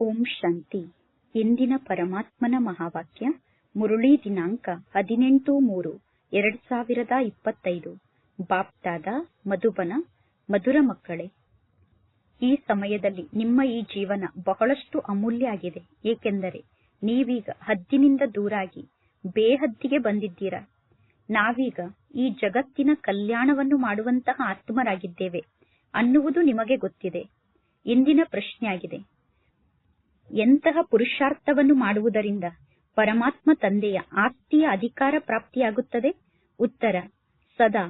ಓಂ ಶಾಂತಿ. ಇಂದಿನ ಪರಮಾತ್ಮನ ಮಹಾವಾಕ್ಯ, ಮುರುಳಿ ದಿನಾಂಕ ಹದಿನೆಂಟು ಮೂರು, ಎರಡ್ ಸಾವಿರದ ಇಪ್ಪತ್ತೈದು. ಬಾಪ್ತಾದ ಮಧುಬನ, ಮಧುರ ಮಕ್ಕಳೇ. ಈ ಸಮಯದಲ್ಲಿ ನಿಮ್ಮ ಈ ಜೀವನ ಬಹಳಷ್ಟು ಅಮೂಲ್ಯ ಆಗಿದೆ. ಏಕೆಂದರೆ ನೀವೀಗ ಹದ್ದಿನಿಂದ ದೂರಾಗಿ ಬೇಹದ್ದಿಗೆ ಬಂದಿದ್ದೀರಾ? ನಾವೀಗ ಈ ಜಗತ್ತಿನ ಕಲ್ಯಾಣವನ್ನು ಮಾಡುವಂತಹ ಆತ್ಮರಾಗಿದ್ದೇವೆ ಅನ್ನುವುದು ನಿಮಗೆ ಗೊತ್ತಿದೆ. ಇಂದಿನ ಪ್ರಶ್ನೆಯಾಗಿದೆ. ಎಂತಹ ಪುರುಷಾರ್ಥವನ್ನು ಮಾಡುವುದರಿಂದ ಪರಮಾತ್ಮ ತಂದೆಯ ಆಸ್ತಿಯ ಅಧಿಕಾರ ಪ್ರಾಪ್ತಿಯಾಗುತ್ತದೆ? ಉತ್ತರ, ಸದಾ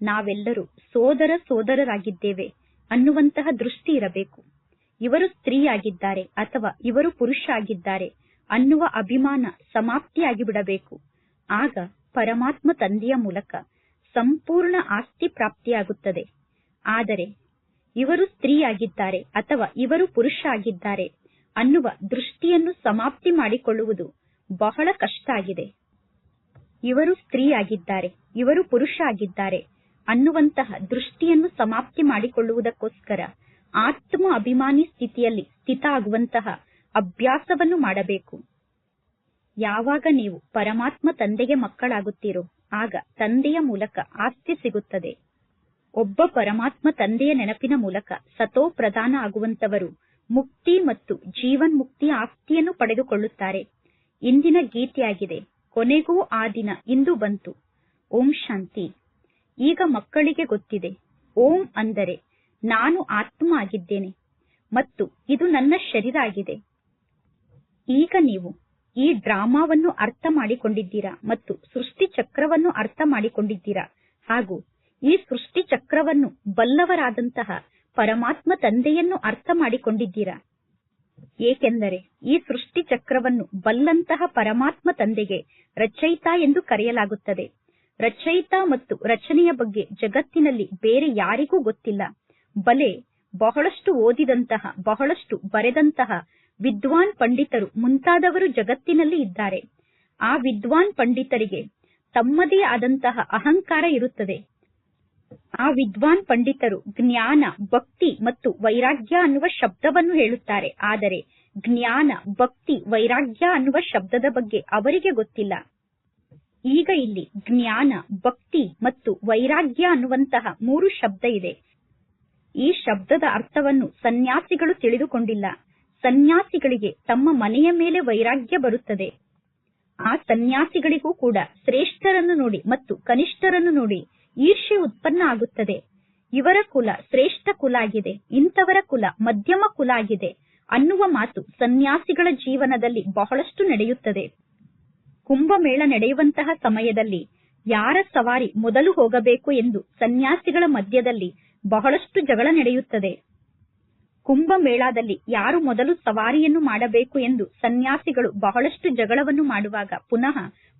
ನಾವೆಲ್ಲರೂ ಸೋದರ ಸೋದರರಾಗಿದ್ದೇವೆ ಅನ್ನುವಂತಹ ದೃಷ್ಟಿ ಇರಬೇಕು. ಇವರು ಸ್ತ್ರೀಯಾಗಿದ್ದಾರೆ ಅಥವಾ ಇವರು ಪುರುಷ ಆಗಿದ್ದಾರೆ ಅನ್ನುವ ಅಭಿಮಾನ ಸಮಾಪ್ತಿಯಾಗಿ ಬಿಡಬೇಕು ಆಗ ಪರಮಾತ್ಮ ತಂದೆಯ ಮೂಲಕ ಸಂಪೂರ್ಣ ಆಸ್ತಿ ಪ್ರಾಪ್ತಿಯಾಗುತ್ತದೆ. ಆದರೆ ಇವರು ಸ್ತ್ರೀಯಾಗಿದ್ದಾರೆ ಅಥವಾ ಇವರು ಪುರುಷ ಆಗಿದ್ದಾರೆ ಅನ್ನುವ ದೃಷ್ಟಿಯನ್ನು ಸಮಾಪ್ತಿ ಮಾಡಿಕೊಳ್ಳುವುದು ಬಹಳ ಕಷ್ಟ ಆಗಿದೆ. ಇವರು ಸ್ತ್ರೀಯಾಗಿದ್ದಾರೆ, ಇವರು ಪುರುಷ ಆಗಿದ್ದಾರೆ ಅನ್ನುವಂತಹ ದೃಷ್ಟಿಯನ್ನು ಸಮಾಪ್ತಿ ಮಾಡಿಕೊಳ್ಳುವುದಕ್ಕೋಸ್ಕರ ಆತ್ಮ ಅಭಿಮಾನಿ ಸ್ಥಿತಿಯಲ್ಲಿ ಸ್ಥಿತ ಆಗುವಂತಹ ಅಭ್ಯಾಸವನ್ನು ಮಾಡಬೇಕು. ಯಾವಾಗ ನೀವು ಪರಮಾತ್ಮ ತಂದೆಗೆ ಮಕ್ಕಳಾಗುತ್ತೀರೋ, ಆಗ ತಂದೆಯ ಮೂಲಕ ಆಸ್ತಿ ಸಿಗುತ್ತದೆ. ಒಬ್ಬ ಪರಮಾತ್ಮ ತಂದೆಯ ನೆನಪಿನ ಮೂಲಕ ಸತೋ ಪ್ರಧಾನ ಆಗುವಂತವರು ಮುಕ್ತಿ ಮತ್ತು ಜೀವನ್ ಮುಕ್ತಿ ಆಸ್ತಿಯನ್ನು ಪಡೆದುಕೊಳ್ಳುತ್ತಾರೆ. ಇಂದಿನ ಗೀತೆಯಾಗಿದೆ, ಕೊನೆಗೂ ಆ ದಿನ ಇಂದು ಬಂತು. ಓಂ ಶಾಂತಿ. ಈಗ ಮಕ್ಕಳಿಗೆ ಗೊತ್ತಿದೆ, ಓಂ ಅಂದರೆ ನಾನು ಆತ್ಮ ಆಗಿದ್ದೇನೆ ಮತ್ತು ಇದು ನನ್ನ ಶರೀರ ಆಗಿದೆ. ಈಗ ನೀವು ಈ ಡ್ರಾಮಾವನ್ನು ಅರ್ಥ ಮಾಡಿಕೊಂಡಿದ್ದೀರಾ ಮತ್ತು ಸೃಷ್ಟಿ ಚಕ್ರವನ್ನು ಅರ್ಥ ಮಾಡಿಕೊಂಡಿದ್ದೀರಾ ಹಾಗೂ ಈ ಸೃಷ್ಟಿ ಚಕ್ರವನ್ನು ಬಲ್ಲವರಾದಂತಹ ಪರಮಾತ್ಮ ತಂದೆಯನ್ನು ಅರ್ಥ ಮಾಡಿಕೊಂಡಿದ್ದೀರಾ? ಏಕೆಂದರೆ ಈ ಸೃಷ್ಟಿ ಚಕ್ರವನ್ನು ಬಲ್ಲಂತಹ ಪರಮಾತ್ಮ ತಂದೆಗೆ ರಚಯಿತ ಎಂದು ಕರೆಯಲಾಗುತ್ತದೆ. ರಚಯಿತ ಮತ್ತು ರಚನೆಯ ಬಗ್ಗೆ ಜಗತ್ತಿನಲ್ಲಿ ಬೇರೆ ಯಾರಿಗೂ ಗೊತ್ತಿಲ್ಲ. ಬಲೆ ಬಹಳಷ್ಟು ಓದಿದಂತಹ, ಬಹಳಷ್ಟು ಬರೆದಂತಹ ವಿದ್ವಾನ್ ಪಂಡಿತರು ಮುಂತಾದವರು ಜಗತ್ತಿನಲ್ಲಿ ಇದ್ದಾರೆ. ಆ ವಿದ್ವಾನ್ ಪಂಡಿತರಿಗೆ ತಮ್ಮದೇ ಆದಂತಹ ಅಹಂಕಾರ ಇರುತ್ತದೆ. ಆ ವಿದ್ವಾನ್ ಪಂಡಿತರು ಜ್ಞಾನ, ಭಕ್ತಿ ಮತ್ತು ವೈರಾಗ್ಯ ಅನ್ನುವ ಶಬ್ದವನ್ನು ಹೇಳುತ್ತಾರೆ. ಆದರೆ ಜ್ಞಾನ, ಭಕ್ತಿ, ವೈರಾಗ್ಯ ಅನ್ನುವ ಶಬ್ದದ ಬಗ್ಗೆ ಅವರಿಗೆ ಗೊತ್ತಿಲ್ಲ. ಈಗ ಇಲ್ಲಿ ಜ್ಞಾನ, ಭಕ್ತಿ ಮತ್ತು ವೈರಾಗ್ಯ ಅನ್ನುವಂತಹ ಮೂರು ಶಬ್ದ ಇದೆ. ಈ ಶಬ್ದದ ಅರ್ಥವನ್ನು ಸನ್ಯಾಸಿಗಳು ತಿಳಿದುಕೊಂಡಿಲ್ಲ. ಸನ್ಯಾಸಿಗಳಿಗೆ ತಮ್ಮ ಮನೆಯ ಮೇಲೆ ವೈರಾಗ್ಯ ಬರುತ್ತದೆ. ಆ ಸನ್ಯಾಸಿಗಳಿಗೂ ಕೂಡ ಶ್ರೇಷ್ಠರನ್ನು ನೋಡಿ ಮತ್ತು ಕನಿಷ್ಠರನ್ನು ನೋಡಿ ಈರ್ಷ್ಯೆ ಉತ್ಪನ್ನ ಆಗುತ್ತದೆ. ಇವರ ಕುಲ ಶ್ರೇಷ್ಠ ಕುಲ ಆಗಿದೆ. ಇಂಥವರ ಕುಲ ಮಧ್ಯಮ ಕುಲ ಆಗಿದೆ ಅನ್ನುವ ಮಾತು ಸನ್ಯಾಸಿಗಳ ಜೀವನದಲ್ಲಿ ಬಹಳಷ್ಟು ನಡೆಯುತ್ತದೆ. ಕುಂಭಮೇಳ ನಡೆಯುವಂತಹ ಸಮಯದಲ್ಲಿ ಯಾರ ಸವಾರಿ ಮೊದಲು ಹೋಗಬೇಕು ಎಂದು ಸನ್ಯಾಸಿಗಳ ಮಧ್ಯದಲ್ಲಿ ಬಹಳಷ್ಟು ಜಗಳ ನಡೆಯುತ್ತದೆ. ಕುಂಭಮೇಳದಲ್ಲಿ ಯಾರು ಮೊದಲು ಸವಾರಿಯನ್ನು ಮಾಡಬೇಕು ಎಂದು ಸನ್ಯಾಸಿಗಳು ಬಹಳಷ್ಟು ಜಗಳವನ್ನು ಮಾಡುವಾಗ ಪುನಃ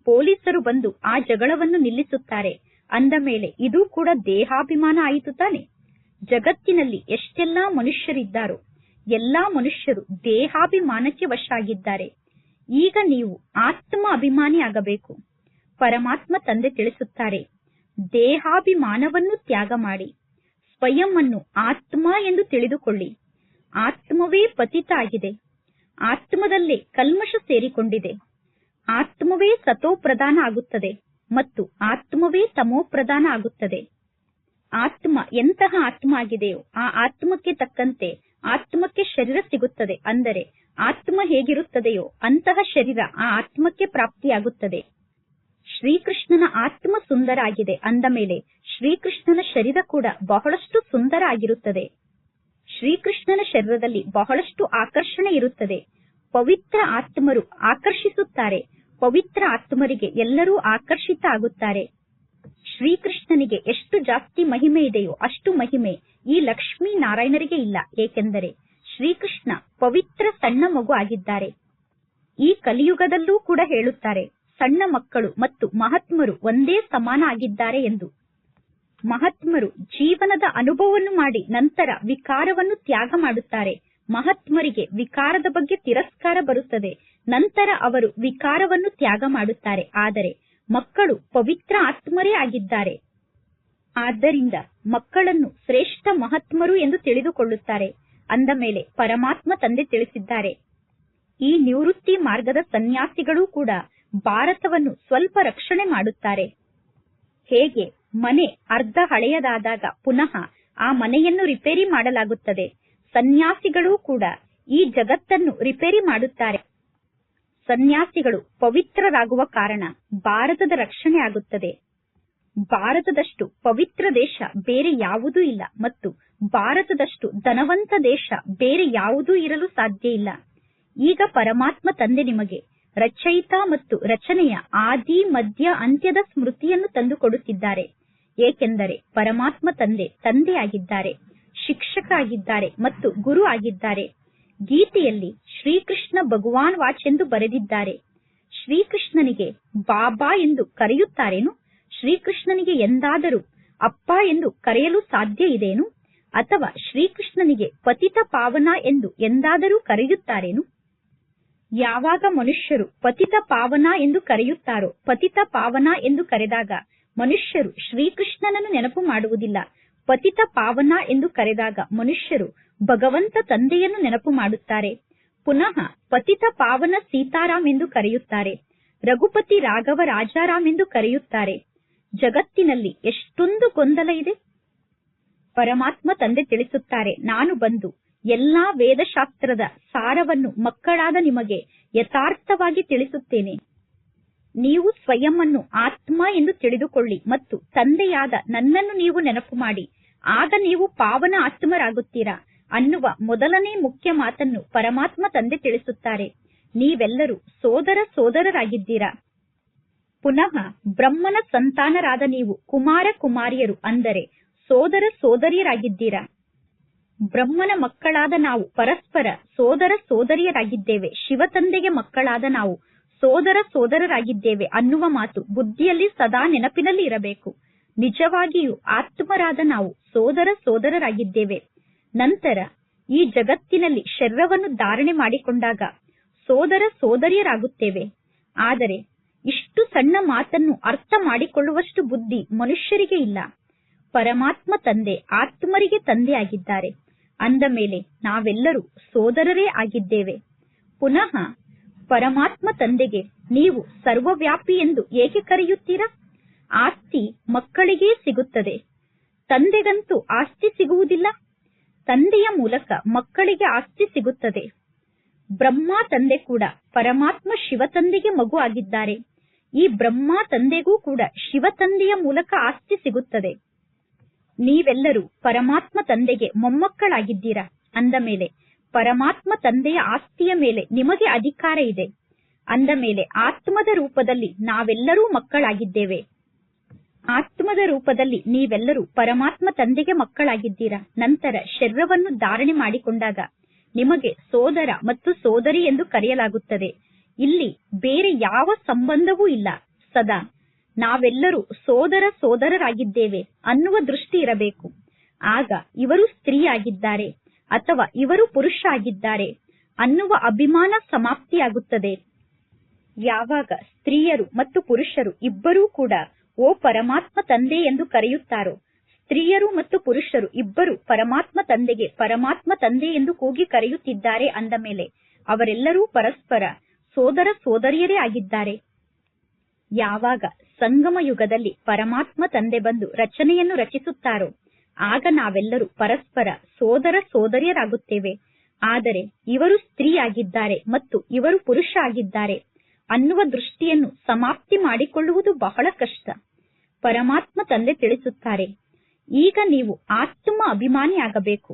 ಪೊಲೀಸರು ಬಂದು ಆ ಜಗಳವನ್ನು ನಿಲ್ಲಿಸುತ್ತಾರೆ. ಅಂದ ಮೇಲೆ, ಇದು ಕೂಡ ದೇಹಾಭಿಮಾನ ಆಯಿತು ತಾನೆ? ಜಗತ್ತಿನಲ್ಲಿ ಎಷ್ಟೆಲ್ಲಾ ಮನುಷ್ಯರಿದ್ದಾರೋ, ಎಲ್ಲಾ ಮನುಷ್ಯರು ದೇಹಾಭಿಮಾನಕ್ಕೆ ವಶ ಆಗಿದ್ದಾರೆ ಈಗ ನೀವು ಆತ್ಮ ಅಭಿಮಾನಿ ಆಗಬೇಕು. ಪರಮಾತ್ಮ ತಂದೆ ತಿಳಿಸುತ್ತಾರೆ, ದೇಹಾಭಿಮಾನವನ್ನು ತ್ಯಾಗ ಮಾಡಿ, ಸ್ವಯಂ ಅನ್ನು ಆತ್ಮ ಎಂದು ತಿಳಿದುಕೊಳ್ಳಿ. ಆತ್ಮವೇ ಪತಿತ ಆಗಿದೆ. ಆತ್ಮದಲ್ಲೇ ಕಲ್ಮಶ ಸೇರಿಕೊಂಡಿದೆ. ಆತ್ಮವೇ ಸತೋ ಪ್ರಧಾನ ಆಗುತ್ತದೆ. ಮತ್ತು ಆತ್ಮವೇ ತಮೋ ಪ್ರಧಾನ ಆಗುತ್ತದೆ. ಆತ್ಮ ಎಂತಹ ಆತ್ಮ ಆಗಿದೆಯೋ ಆ ಆತ್ಮಕ್ಕೆ ತಕ್ಕಂತೆ ಆತ್ಮಕ್ಕೆ ಶರೀರ ಸಿಗುತ್ತದೆ. ಅಂದರೆ ಆತ್ಮ ಹೇಗಿರುತ್ತದೆಯೋ ಅಂತಹ ಶರೀರ ಆ ಆತ್ಮಕ್ಕೆ ಪ್ರಾಪ್ತಿಯಾಗುತ್ತದೆ. ಶ್ರೀಕೃಷ್ಣನ ಆತ್ಮ ಸುಂದರ ಆಗಿದೆ ಅಂದ ಮೇಲೆ ಶ್ರೀಕೃಷ್ಣನ ಶರೀರ ಕೂಡ ಬಹಳಷ್ಟು ಸುಂದರ ಆಗಿರುತ್ತದೆ ಶ್ರೀಕೃಷ್ಣನ ಶರೀರದಲ್ಲಿ ಬಹಳಷ್ಟು ಆಕರ್ಷಣೆ ಇರುತ್ತದೆ. ಪವಿತ್ರ ಆತ್ಮರು ಆಕರ್ಷಿಸುತ್ತಾರೆ. ಪವಿತ್ರ ಆತ್ಮರಿಗೆ ಎಲ್ಲರೂ ಆಕರ್ಷಿತ ಆಗುತ್ತಾರೆ. ಶ್ರೀಕೃಷ್ಣನಿಗೆ ಎಷ್ಟು ಜಾಸ್ತಿ ಮಹಿಮೆ ಇದೆಯೋ ಅಷ್ಟು ಮಹಿಮೆ ಈ ಲಕ್ಷ್ಮೀ ನಾರಾಯಣರಿಗೆ ಇಲ್ಲ. ಏಕೆಂದರೆ ಶ್ರೀಕೃಷ್ಣ ಪವಿತ್ರ ಸಣ್ಣ ಮಗು ಆಗಿದ್ದಾರೆ. ಈ ಕಲಿಯುಗದಲ್ಲೂ ಕೂಡ ಹೇಳುತ್ತಾರೆ, ಸಣ್ಣ ಮಕ್ಕಳು ಮತ್ತು ಮಹಾತ್ಮರು ಒಂದೇ ಸಮಾನ ಆಗಿದ್ದಾರೆ ಎಂದು. ಮಹಾತ್ಮರು ಜೀವನದ ಅನುಭವವನ್ನು ಮಾಡಿ ನಂತರ ವಿಕಾರವನ್ನು ತ್ಯಾಗ ಮಾಡುತ್ತಾರೆ. ಮಹಾತ್ಮರಿಗೆ ವಿಕಾರದ ಬಗ್ಗೆ ತಿರಸ್ಕಾರ ಬರುತ್ತದೆ. ನಂತರ ಅವರು ವಿಕಾರವನ್ನು ತ್ಯಾಗ ಮಾಡುತ್ತಾರೆ. ಆದರೆ ಮಕ್ಕಳು ಪವಿತ್ರ ಆತ್ಮರೇ ಆಗಿದ್ದಾರೆ. ಆದ್ದರಿಂದ ಮಕ್ಕಳನ್ನು ಶ್ರೇಷ್ಠ ಮಹಾತ್ಮರು ಎಂದು ತಿಳಿದುಕೊಳ್ಳುತ್ತಾರೆ. ಅಂದ ಮೇಲೆ ಪರಮಾತ್ಮ ತಂದೆ ತಿಳಿಸಿದ್ದಾರೆ. ಈ ನಿವೃತ್ತಿ ಮಾರ್ಗದ ಸನ್ಯಾಸಿಗಳು ಕೂಡ ಭಾರತವನ್ನು ಸ್ವಲ್ಪ ರಕ್ಷಣೆ ಮಾಡುತ್ತಾರೆ. ಹೇಗೆ? ಮನೆ ಅರ್ಧ ಹಳೆಯದಾದಾಗ ಪುನಃ ಆ ಮನೆಯನ್ನು ರಿಪೇರಿ ಮಾಡಲಾಗುತ್ತದೆ. ಸನ್ಯಾಸಿಗಳು ಕೂಡ ಈ ಜಗತ್ತನ್ನು ರಿಪೇರಿ ಮಾಡುತ್ತಾರೆ. ಸನ್ಯಾಸಿಗಳು ಪವಿತ್ರರಾಗುವ ಕಾರಣ ಭಾರತದ ರಕ್ಷಣೆ ಆಗುತ್ತದೆ. ಭಾರತದಷ್ಟು ಪವಿತ್ರ ದೇಶ ಬೇರೆ ಯಾವುದೂ ಇಲ್ಲ ಮತ್ತು ಭಾರತದಷ್ಟು ಧನವಂತ ದೇಶ ಬೇರೆ ಯಾವುದೂ ಇರಲು ಸಾಧ್ಯ ಇಲ್ಲ. ಈಗ ಪರಮಾತ್ಮ ತಂದೆ ನಿಮಗೆ ರಚಯಿತ ಮತ್ತು ರಚನೆಯ ಆದಿ, ಮಧ್ಯ, ಅಂತ್ಯದ ಸ್ಮೃತಿಯನ್ನು ತಂದುಕೊಡುತ್ತಿದ್ದಾರೆ. ಏಕೆಂದರೆ ಪರಮಾತ್ಮ ತಂದೆ, ತಂದೆಯಾಗಿದ್ದಾರೆ, ಶಿಕ್ಷಕ ಆಗಿದ್ದಾರೆ ಮತ್ತು ಗುರು ಆಗಿದ್ದಾರೆ. ಗೀತೆಯಲ್ಲಿ ಶ್ರೀಕೃಷ್ಣ ಭಗವಾನ್ ವಾಚ್ ಎಂದು ಬರೆದಿದ್ದಾರೆ. ಶ್ರೀಕೃಷ್ಣನಿಗೆ ಬಾಬಾ ಎಂದು ಕರೆಯುತ್ತಾರೇನು? ಶ್ರೀಕೃಷ್ಣನಿಗೆ ಎಂದಾದರೂ ಅಪ್ಪ ಎಂದು ಕರೆಯಲು ಸಾಧ್ಯ ಇದೇನು? ಅಥವಾ ಶ್ರೀಕೃಷ್ಣನಿಗೆ ಪತಿತ ಪಾವನ ಎಂದು ಎಂದಾದರೂ ಕರೆಯುತ್ತಾರೇನು? ಯಾವಾಗ ಮನುಷ್ಯರು ಪತಿತ ಪಾವನ ಎಂದು ಕರೆಯುತ್ತಾರೋ ಪತಿತ ಪಾವನ ಎಂದು ಕರೆದಾಗ ಮನುಷ್ಯರು ಶ್ರೀಕೃಷ್ಣನನ್ನು ನೆನಪು ಮಾಡುವುದಿಲ್ಲ. ಪತಿತ ಪಾವನ ಎಂದು ಕರೆದಾಗ ಮನುಷ್ಯರು ಭಗವಂತ ತಂದೆಯನ್ನು ನೆನಪು ಮಾಡುತ್ತಾರೆ. ಪುನಃ ಪತಿತ ಪಾವನ ಸೀತಾರಾಮ್ ಎಂದು ಕರೆಯುತ್ತಾರೆ. ರಘುಪತಿ ರಾಘವ ರಾಜಾರಾಮ್ ಎಂದು ಕರೆಯುತ್ತಾರೆ. ಜಗತ್ತಿನಲ್ಲಿ ಎಷ್ಟೊಂದು ಗೊಂದಲ ಇದೆ. ಪರಮಾತ್ಮ ತಂದೆ ತಿಳಿಸುತ್ತಾರೆ, ನಾನು ಬಂದು ಎಲ್ಲಾ ವೇದಶಾಸ್ತ್ರದ ಸಾರವನ್ನು ಮಕ್ಕಳಾದ ನಿಮಗೆ ಯಥಾರ್ಥವಾಗಿ ತಿಳಿಸುತ್ತೇನೆ. ನೀವು ಸ್ವಯಂವನ್ನು ಆತ್ಮ ಎಂದು ತಿಳಿದುಕೊಳ್ಳಿ ಮತ್ತು ತಂದೆಯಾದ ನನ್ನನ್ನು ನೀವು ನೆನಪು ಮಾಡಿ. ಆಗ ನೀವು ಪಾವನ ಆತ್ಮರಾಗುತ್ತೀರಾ? ಅನ್ನುವ ಮೊದಲನೇ ಮುಖ್ಯ ಮಾತನ್ನು ಪರಮಾತ್ಮ ತಂದೆ ತಿಳಿಸುತ್ತಾರೆ. ನೀವೆಲ್ಲರೂ ಸೋದರ ಸೋದರರಾಗಿದ್ದೀರಾ? ಪುನಃ ಬ್ರಹ್ಮನ ಸಂತಾನರಾದ ನೀವು ಕುಮಾರ ಕುಮಾರಿಯರು ಅಂದರೆ ಸೋದರ ಸೋದರಿಯರಾಗಿದ್ದೀರಾ? ಬ್ರಹ್ಮನ ಮಕ್ಕಳಾದ ನಾವು ಪರಸ್ಪರ ಸೋದರ ಸೋದರಿಯರಾಗಿದ್ದೇವೆ. ಶಿವತಂದೆಗೆ ಮಕ್ಕಳಾದ ನಾವು ಸೋದರ ಸೋದರರಾಗಿದ್ದೇವೆ ಅನ್ನುವ ಮಾತು ಬುದ್ಧಿಯಲ್ಲಿ ಸದಾ ನೆನಪಿನಲ್ಲಿ ಇರಬೇಕು. ನಿಜವಾಗಿಯೂ ಆತ್ಮರಾದ ನಾವು ಸೋದರ ಸೋದರರಾಗಿದ್ದೇವೆ. ನಂತರ ಈ ಜಗತ್ತಿನಲ್ಲಿ ಶರೀರವನ್ನು ಧಾರಣೆ ಮಾಡಿಕೊಂಡಾಗ ಸೋದರ ಸೋದರಿಯರಾಗುತ್ತೇವೆ. ಆದರೆ ಇಷ್ಟು ಸಣ್ಣ ಮಾತನ್ನು ಅರ್ಥ ಮಾಡಿಕೊಳ್ಳುವಷ್ಟು ಬುದ್ಧಿ ಮನುಷ್ಯರಿಗೆ ಇಲ್ಲ. ಪರಮಾತ್ಮ ತಂದೆ ಆತ್ಮರಿಗೆ ತಂದೆಯಾಗಿದ್ದಾರೆ. ಅಂದ ಮೇಲೆ ನಾವೆಲ್ಲರೂ ಸೋದರರೇ ಆಗಿದ್ದೇವೆ. ಪುನಃ ಪರಮಾತ್ಮ ತಂದೆಗೆ ನೀವು ಸರ್ವವ್ಯಾಪಿ ಎಂದು ಏಕೆ ಕರೆಯುತ್ತೀರಾ? ಆಸ್ತಿ ಮಕ್ಕಳಿಗೇ ಸಿಗುತ್ತದೆ. ತಂದೆಗಂತೂ ಆಸ್ತಿ ಸಿಗುವುದಿಲ್ಲ. ತಂದೆಯ ಮೂಲಕ ಮಕ್ಕಳಿಗೆ ಆಸ್ತಿ ಸಿಗುತ್ತದೆ. ಬ್ರಹ್ಮ ತಂದೆ ಕೂಡ ಪರಮಾತ್ಮ ಶಿವ ತಂದೆಗೆ ಮಗು ಆಗಿದ್ದಾರೆ. ಈ ಬ್ರಹ್ಮ ತಂದೆಗೂ ಕೂಡ ಶಿವ ತಂದೆಯ ಮೂಲಕ ಆಸ್ತಿ ಸಿಗುತ್ತದೆ. ನೀವೆಲ್ಲರೂ ಪರಮಾತ್ಮ ತಂದೆಗೆ ಮೊಮ್ಮಕ್ಕಳಾಗಿದ್ದೀರಾ? ಅಂದ ಮೇಲೆ ಪರಮಾತ್ಮ ತಂದೆಯ ಆಸ್ತಿಯ ಮೇಲೆ ನಿಮಗೆ ಅಧಿಕಾರ ಇದೆ. ಅಂದ ಮೇಲೆ ಆತ್ಮದ ರೂಪದಲ್ಲಿ ನಾವೆಲ್ಲರೂ ಮಕ್ಕಳಾಗಿದ್ದೇವೆ. ಆತ್ಮದ ರೂಪದಲ್ಲಿ ನೀವೆಲ್ಲರೂ ಪರಮಾತ್ಮ ತಂದೆಗೆ ಮಕ್ಕಳಾಗಿದ್ದೀರಾ? ನಂತರ ಶರೀರವನ್ನು ಧಾರಣೆ ಮಾಡಿಕೊಂಡಾಗ ನಿಮಗೆ ಸೋದರ ಮತ್ತು ಸೋದರಿ ಎಂದು ಕರೆಯಲಾಗುತ್ತದೆ. ಇಲ್ಲಿ ಬೇರೆ ಯಾವ ಸಂಬಂಧವೂ ಇಲ್ಲ. ಸದಾ ನಾವೆಲ್ಲರೂ ಸೋದರ ಸೋದರರಾಗಿದ್ದೇವೆ ಅನ್ನುವ ದೃಷ್ಟಿ ಇರಬೇಕು. ಆಗ ಇವರು ಸ್ತ್ರೀಯಾಗಿದ್ದಾರೆ. ಅಥವಾ ಇವರು ಪುರುಷ ಆಗಿದ್ದಾರೆ ಅನ್ನುವ ಅಭಿಮಾನ ಸಮಾಪ್ತಿಯಾಗುತ್ತದೆ. ಯಾವಾಗ ಸ್ತ್ರೀಯರು ಮತ್ತು ಪುರುಷರು ಇಬ್ಬರೂ ಕೂಡ ಓ ಪರಮಾತ್ಮ ತಂದೆ ಎಂದು ಕರೆಯುತ್ತಾರೋ, ಸ್ತ್ರೀಯರು ಮತ್ತು ಪುರುಷರು ಇಬ್ಬರು ಪರಮಾತ್ಮ ತಂದೆಗೆ ಪರಮಾತ್ಮ ತಂದೆ ಎಂದು ಕೂಗಿ ಕರೆಯುತ್ತಿದ್ದಾರೆ ಅಂದ ಮೇಲೆ ಅವರೆಲ್ಲರೂ ಪರಸ್ಪರ ಸೋದರ ಸೋದರಿಯರೇ ಆಗಿದ್ದಾರೆ. ಯಾವಾಗ ಸಂಗಮ ಯುಗದಲ್ಲಿ ಪರಮಾತ್ಮ ತಂದೆ ಬಂದು ರಚನೆಯನ್ನು ರಚಿಸುತ್ತಾರೋ ಆಗ ನಾವೆಲ್ಲರೂ ಪರಸ್ಪರ ಸೋದರ ಸೋದರಿಯರಾಗುತ್ತೇವೆ. ಆದರೆ ಇವರು ಸ್ತ್ರೀಯಾಗಿದ್ದಾರೆ ಮತ್ತು ಇವರು ಪುರುಷ ಆಗಿದ್ದಾರೆ ಅನ್ನುವ ದೃಷ್ಟಿಯನ್ನು ಸಮಾಪ್ತಿ ಮಾಡಿಕೊಳ್ಳುವುದು ಬಹಳ ಕಷ್ಟ. ಪರಮಾತ್ಮ ತಂದೆ ತಿಳಿಸುತ್ತಾರೆ, ಈಗ ನೀವು ಆತ್ಮ ಅಭಿಮಾನಿಯಾಗಬೇಕು.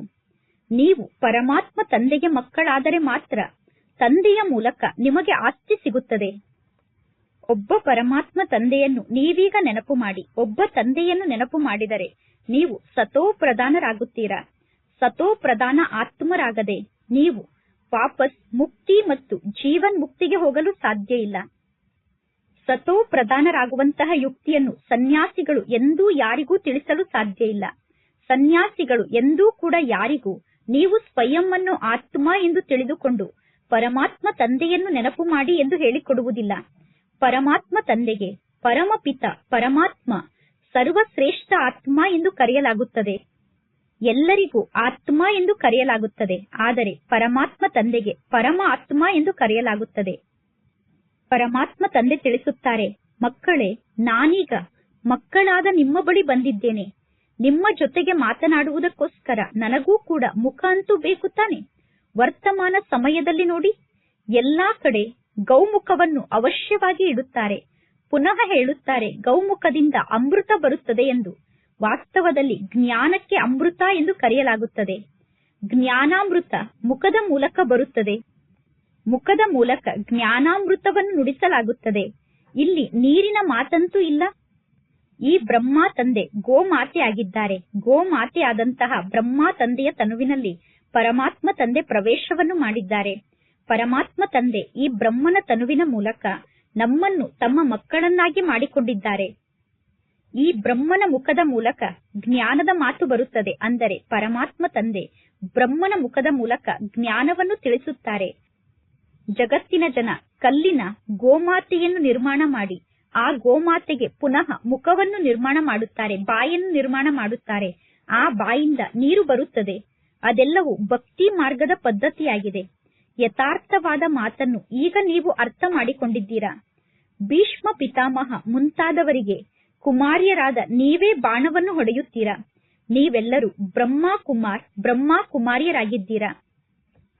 ನೀವು ಪರಮಾತ್ಮ ತಂದೆಗೆ ಮಕ್ಕಳಾದರೆ ಮಾತ್ರ ತಂದೆಯ ಮೂಲಕ ನಿಮಗೆ ಆಸ್ತಿ ಸಿಗುತ್ತದೆ. ಒಬ್ಬ ಪರಮಾತ್ಮ ತಂದೆಯನ್ನು ನೀವೀಗ ನೆನಪು ಮಾಡಿ, ಒಬ್ಬ ತಂದೆಯನ್ನು ನೆನಪು ಮಾಡಿದರೆ ನೀವು ಸತೋ ಪ್ರಧಾನರಾಗುತ್ತೀರಾ ಸತೋ ಪ್ರಧಾನ ಆತ್ಮರಾಗದೆ ನೀವು ವಾಪಸ್ ಮುಕ್ತಿ ಮತ್ತು ಜೀವನ್ ಮುಕ್ತಿಗೆ ಹೋಗಲು ಸಾಧ್ಯ ಇಲ್ಲ. ಸತೋ ಪ್ರಧಾನರಾಗುವಂತಹ ಯುಕ್ತಿಯನ್ನು ಸನ್ಯಾಸಿಗಳು ಎಂದೂ ಯಾರಿಗೂ ತಿಳಿಸಲು ಸಾಧ್ಯ ಇಲ್ಲ. ಸನ್ಯಾಸಿಗಳು ಎಂದೂ ಕೂಡ ಯಾರಿಗೂ ನೀವು ಸ್ವಯಂವನ್ನು ಆತ್ಮ ಎಂದು ತಿಳಿದುಕೊಂಡು ಪರಮಾತ್ಮ ತಂದೆಯನ್ನು ನೆನಪು ಮಾಡಿ ಎಂದು ಹೇಳಿಕೊಡುವುದಿಲ್ಲ. ಪರಮಾತ್ಮ ತಂದೆಗೆ ಪರಮಪಿತ ಪರಮಾತ್ಮ ಸರ್ವಶ್ರೇಷ್ಠ ಆತ್ಮ ಎಂದು ಕರೆಯಲಾಗುತ್ತದೆ. ಎಲ್ಲರಿಗೂ ಆತ್ಮ ಎಂದು ಕರೆಯಲಾಗುತ್ತದೆ. ಆದರೆ ಪರಮಾತ್ಮ ತಂದೆಗೆ ಪರಮ ಆತ್ಮ ಎಂದು ಕರೆಯಲಾಗುತ್ತದೆ. ಪರಮಾತ್ಮ ತಂದೆ ತಿಳಿಸುತ್ತಾರೆ, ಮಕ್ಕಳೇ, ನಾನೀಗ ಮಕ್ಕಳಾದ ನಿಮ್ಮ ಬಳಿ ಬಂದಿದ್ದೇನೆ. ನಿಮ್ಮ ಜೊತೆಗೆ ಮಾತನಾಡುವುದಕ್ಕೋಸ್ಕರ ನನಗೂ ಕೂಡ ಮುಖ ಅಂತೂ ಬೇಕು ತಾನೆ. ವರ್ತಮಾನ ಸಮಯದಲ್ಲಿ ನೋಡಿ, ಎಲ್ಲಾ ಕಡೆ ಗೌಮುಖವನ್ನು ಅವಶ್ಯವಾಗಿ ಇಡುತ್ತಾರೆ. ಪುನಃ ಹೇಳುತ್ತಾರೆ, ಗೌಮುಖದಿಂದ ಅಮೃತ ಬರುತ್ತದೆ ಎಂದು. ವಾಸ್ತವದಲ್ಲಿ ಜ್ಞಾನಕ್ಕೆ ಅಮೃತ ಎಂದು ಕರೆಯಲಾಗುತ್ತದೆ. ಜ್ಞಾನಾಮೃತ ಮುಖದ ಮೂಲಕ ಬರುತ್ತದೆ. ಮುಖದ ಮೂಲಕ ಜ್ಞಾನಾಮೃತವನ್ನು ನುಡಿಸಲಾಗುತ್ತದೆ. ಇಲ್ಲಿ ನೀರಿನ ಮಾತಂತೂ ಇಲ್ಲ. ಈ ಬ್ರಹ್ಮ ತಂದೆ ಗೋಮಾತೆಯಾಗಿದ್ದಾರೆ. ಆಗಿದ್ದಾರೆ ಗೋಮಾತೆ ಆದಂತಹ ಬ್ರಹ್ಮ ತಂದೆಯ ತನುವಿನಲ್ಲಿ ಪರಮಾತ್ಮ ತಂದೆ ಪ್ರವೇಶವನ್ನು ಮಾಡಿದ್ದಾರೆ. ಪರಮಾತ್ಮ ತಂದೆ ಈ ಬ್ರಹ್ಮನ ತನುವಿನ ಮೂಲಕ ನಮ್ಮನ್ನು ತಮ್ಮ ಮಕ್ಕಳನ್ನಾಗಿ ಮಾಡಿಕೊಂಡಿದ್ದಾರೆ. ಈ ಬ್ರಹ್ಮನ ಮುಖದ ಮೂಲಕ ಜ್ಞಾನದ ಮಾತು ಬರುತ್ತದೆ ಅಂದರೆ ಪರಮಾತ್ಮ ತಂದೆ ಬ್ರಹ್ಮನ ಮುಖದ ಮೂಲಕ ಜ್ಞಾನವನ್ನು ತಿಳಿಸುತ್ತಾರೆ. ಜಗತ್ತಿನ ಜನ ಕಲ್ಲಿನ ಗೋಮಾತೆಯನ್ನು ನಿರ್ಮಾಣ ಮಾಡಿ, ಆ ಗೋಮಾತೆಗೆ ಪುನಃ ಮುಖವನ್ನು ನಿರ್ಮಾಣ ಮಾಡುತ್ತಾರೆ ಬಾಯನ್ನು ನಿರ್ಮಾಣ ಮಾಡುತ್ತಾರೆ. ಆ ಬಾಯಿಂದ ನೀರು ಬರುತ್ತದೆ. ಅದೆಲ್ಲವೂ ಭಕ್ತಿ ಮಾರ್ಗದ ಪದ್ಧತಿಯಾಗಿದೆ. ಯಥಾರ್ಥವಾದ ಮಾತನ್ನು ಈಗ ನೀವು ಅರ್ಥ ಮಾಡಿಕೊಂಡಿದ್ದೀರಾ? ಭೀಷ್ಮ ಪಿತಾಮಹ ಮುಂತಾದವರಿಗೆ ಕುಮಾರಿಯರಾದ ನೀವೇ ಬಾಣವನ್ನು ಹೊಡೆಯುತ್ತೀರಾ? ನೀವೆಲ್ಲರೂ ಬ್ರಹ್ಮ ಕುಮಾರ್ ಬ್ರಹ್ಮ ಕುಮಾರಿಯರಾಗಿದ್ದೀರಾ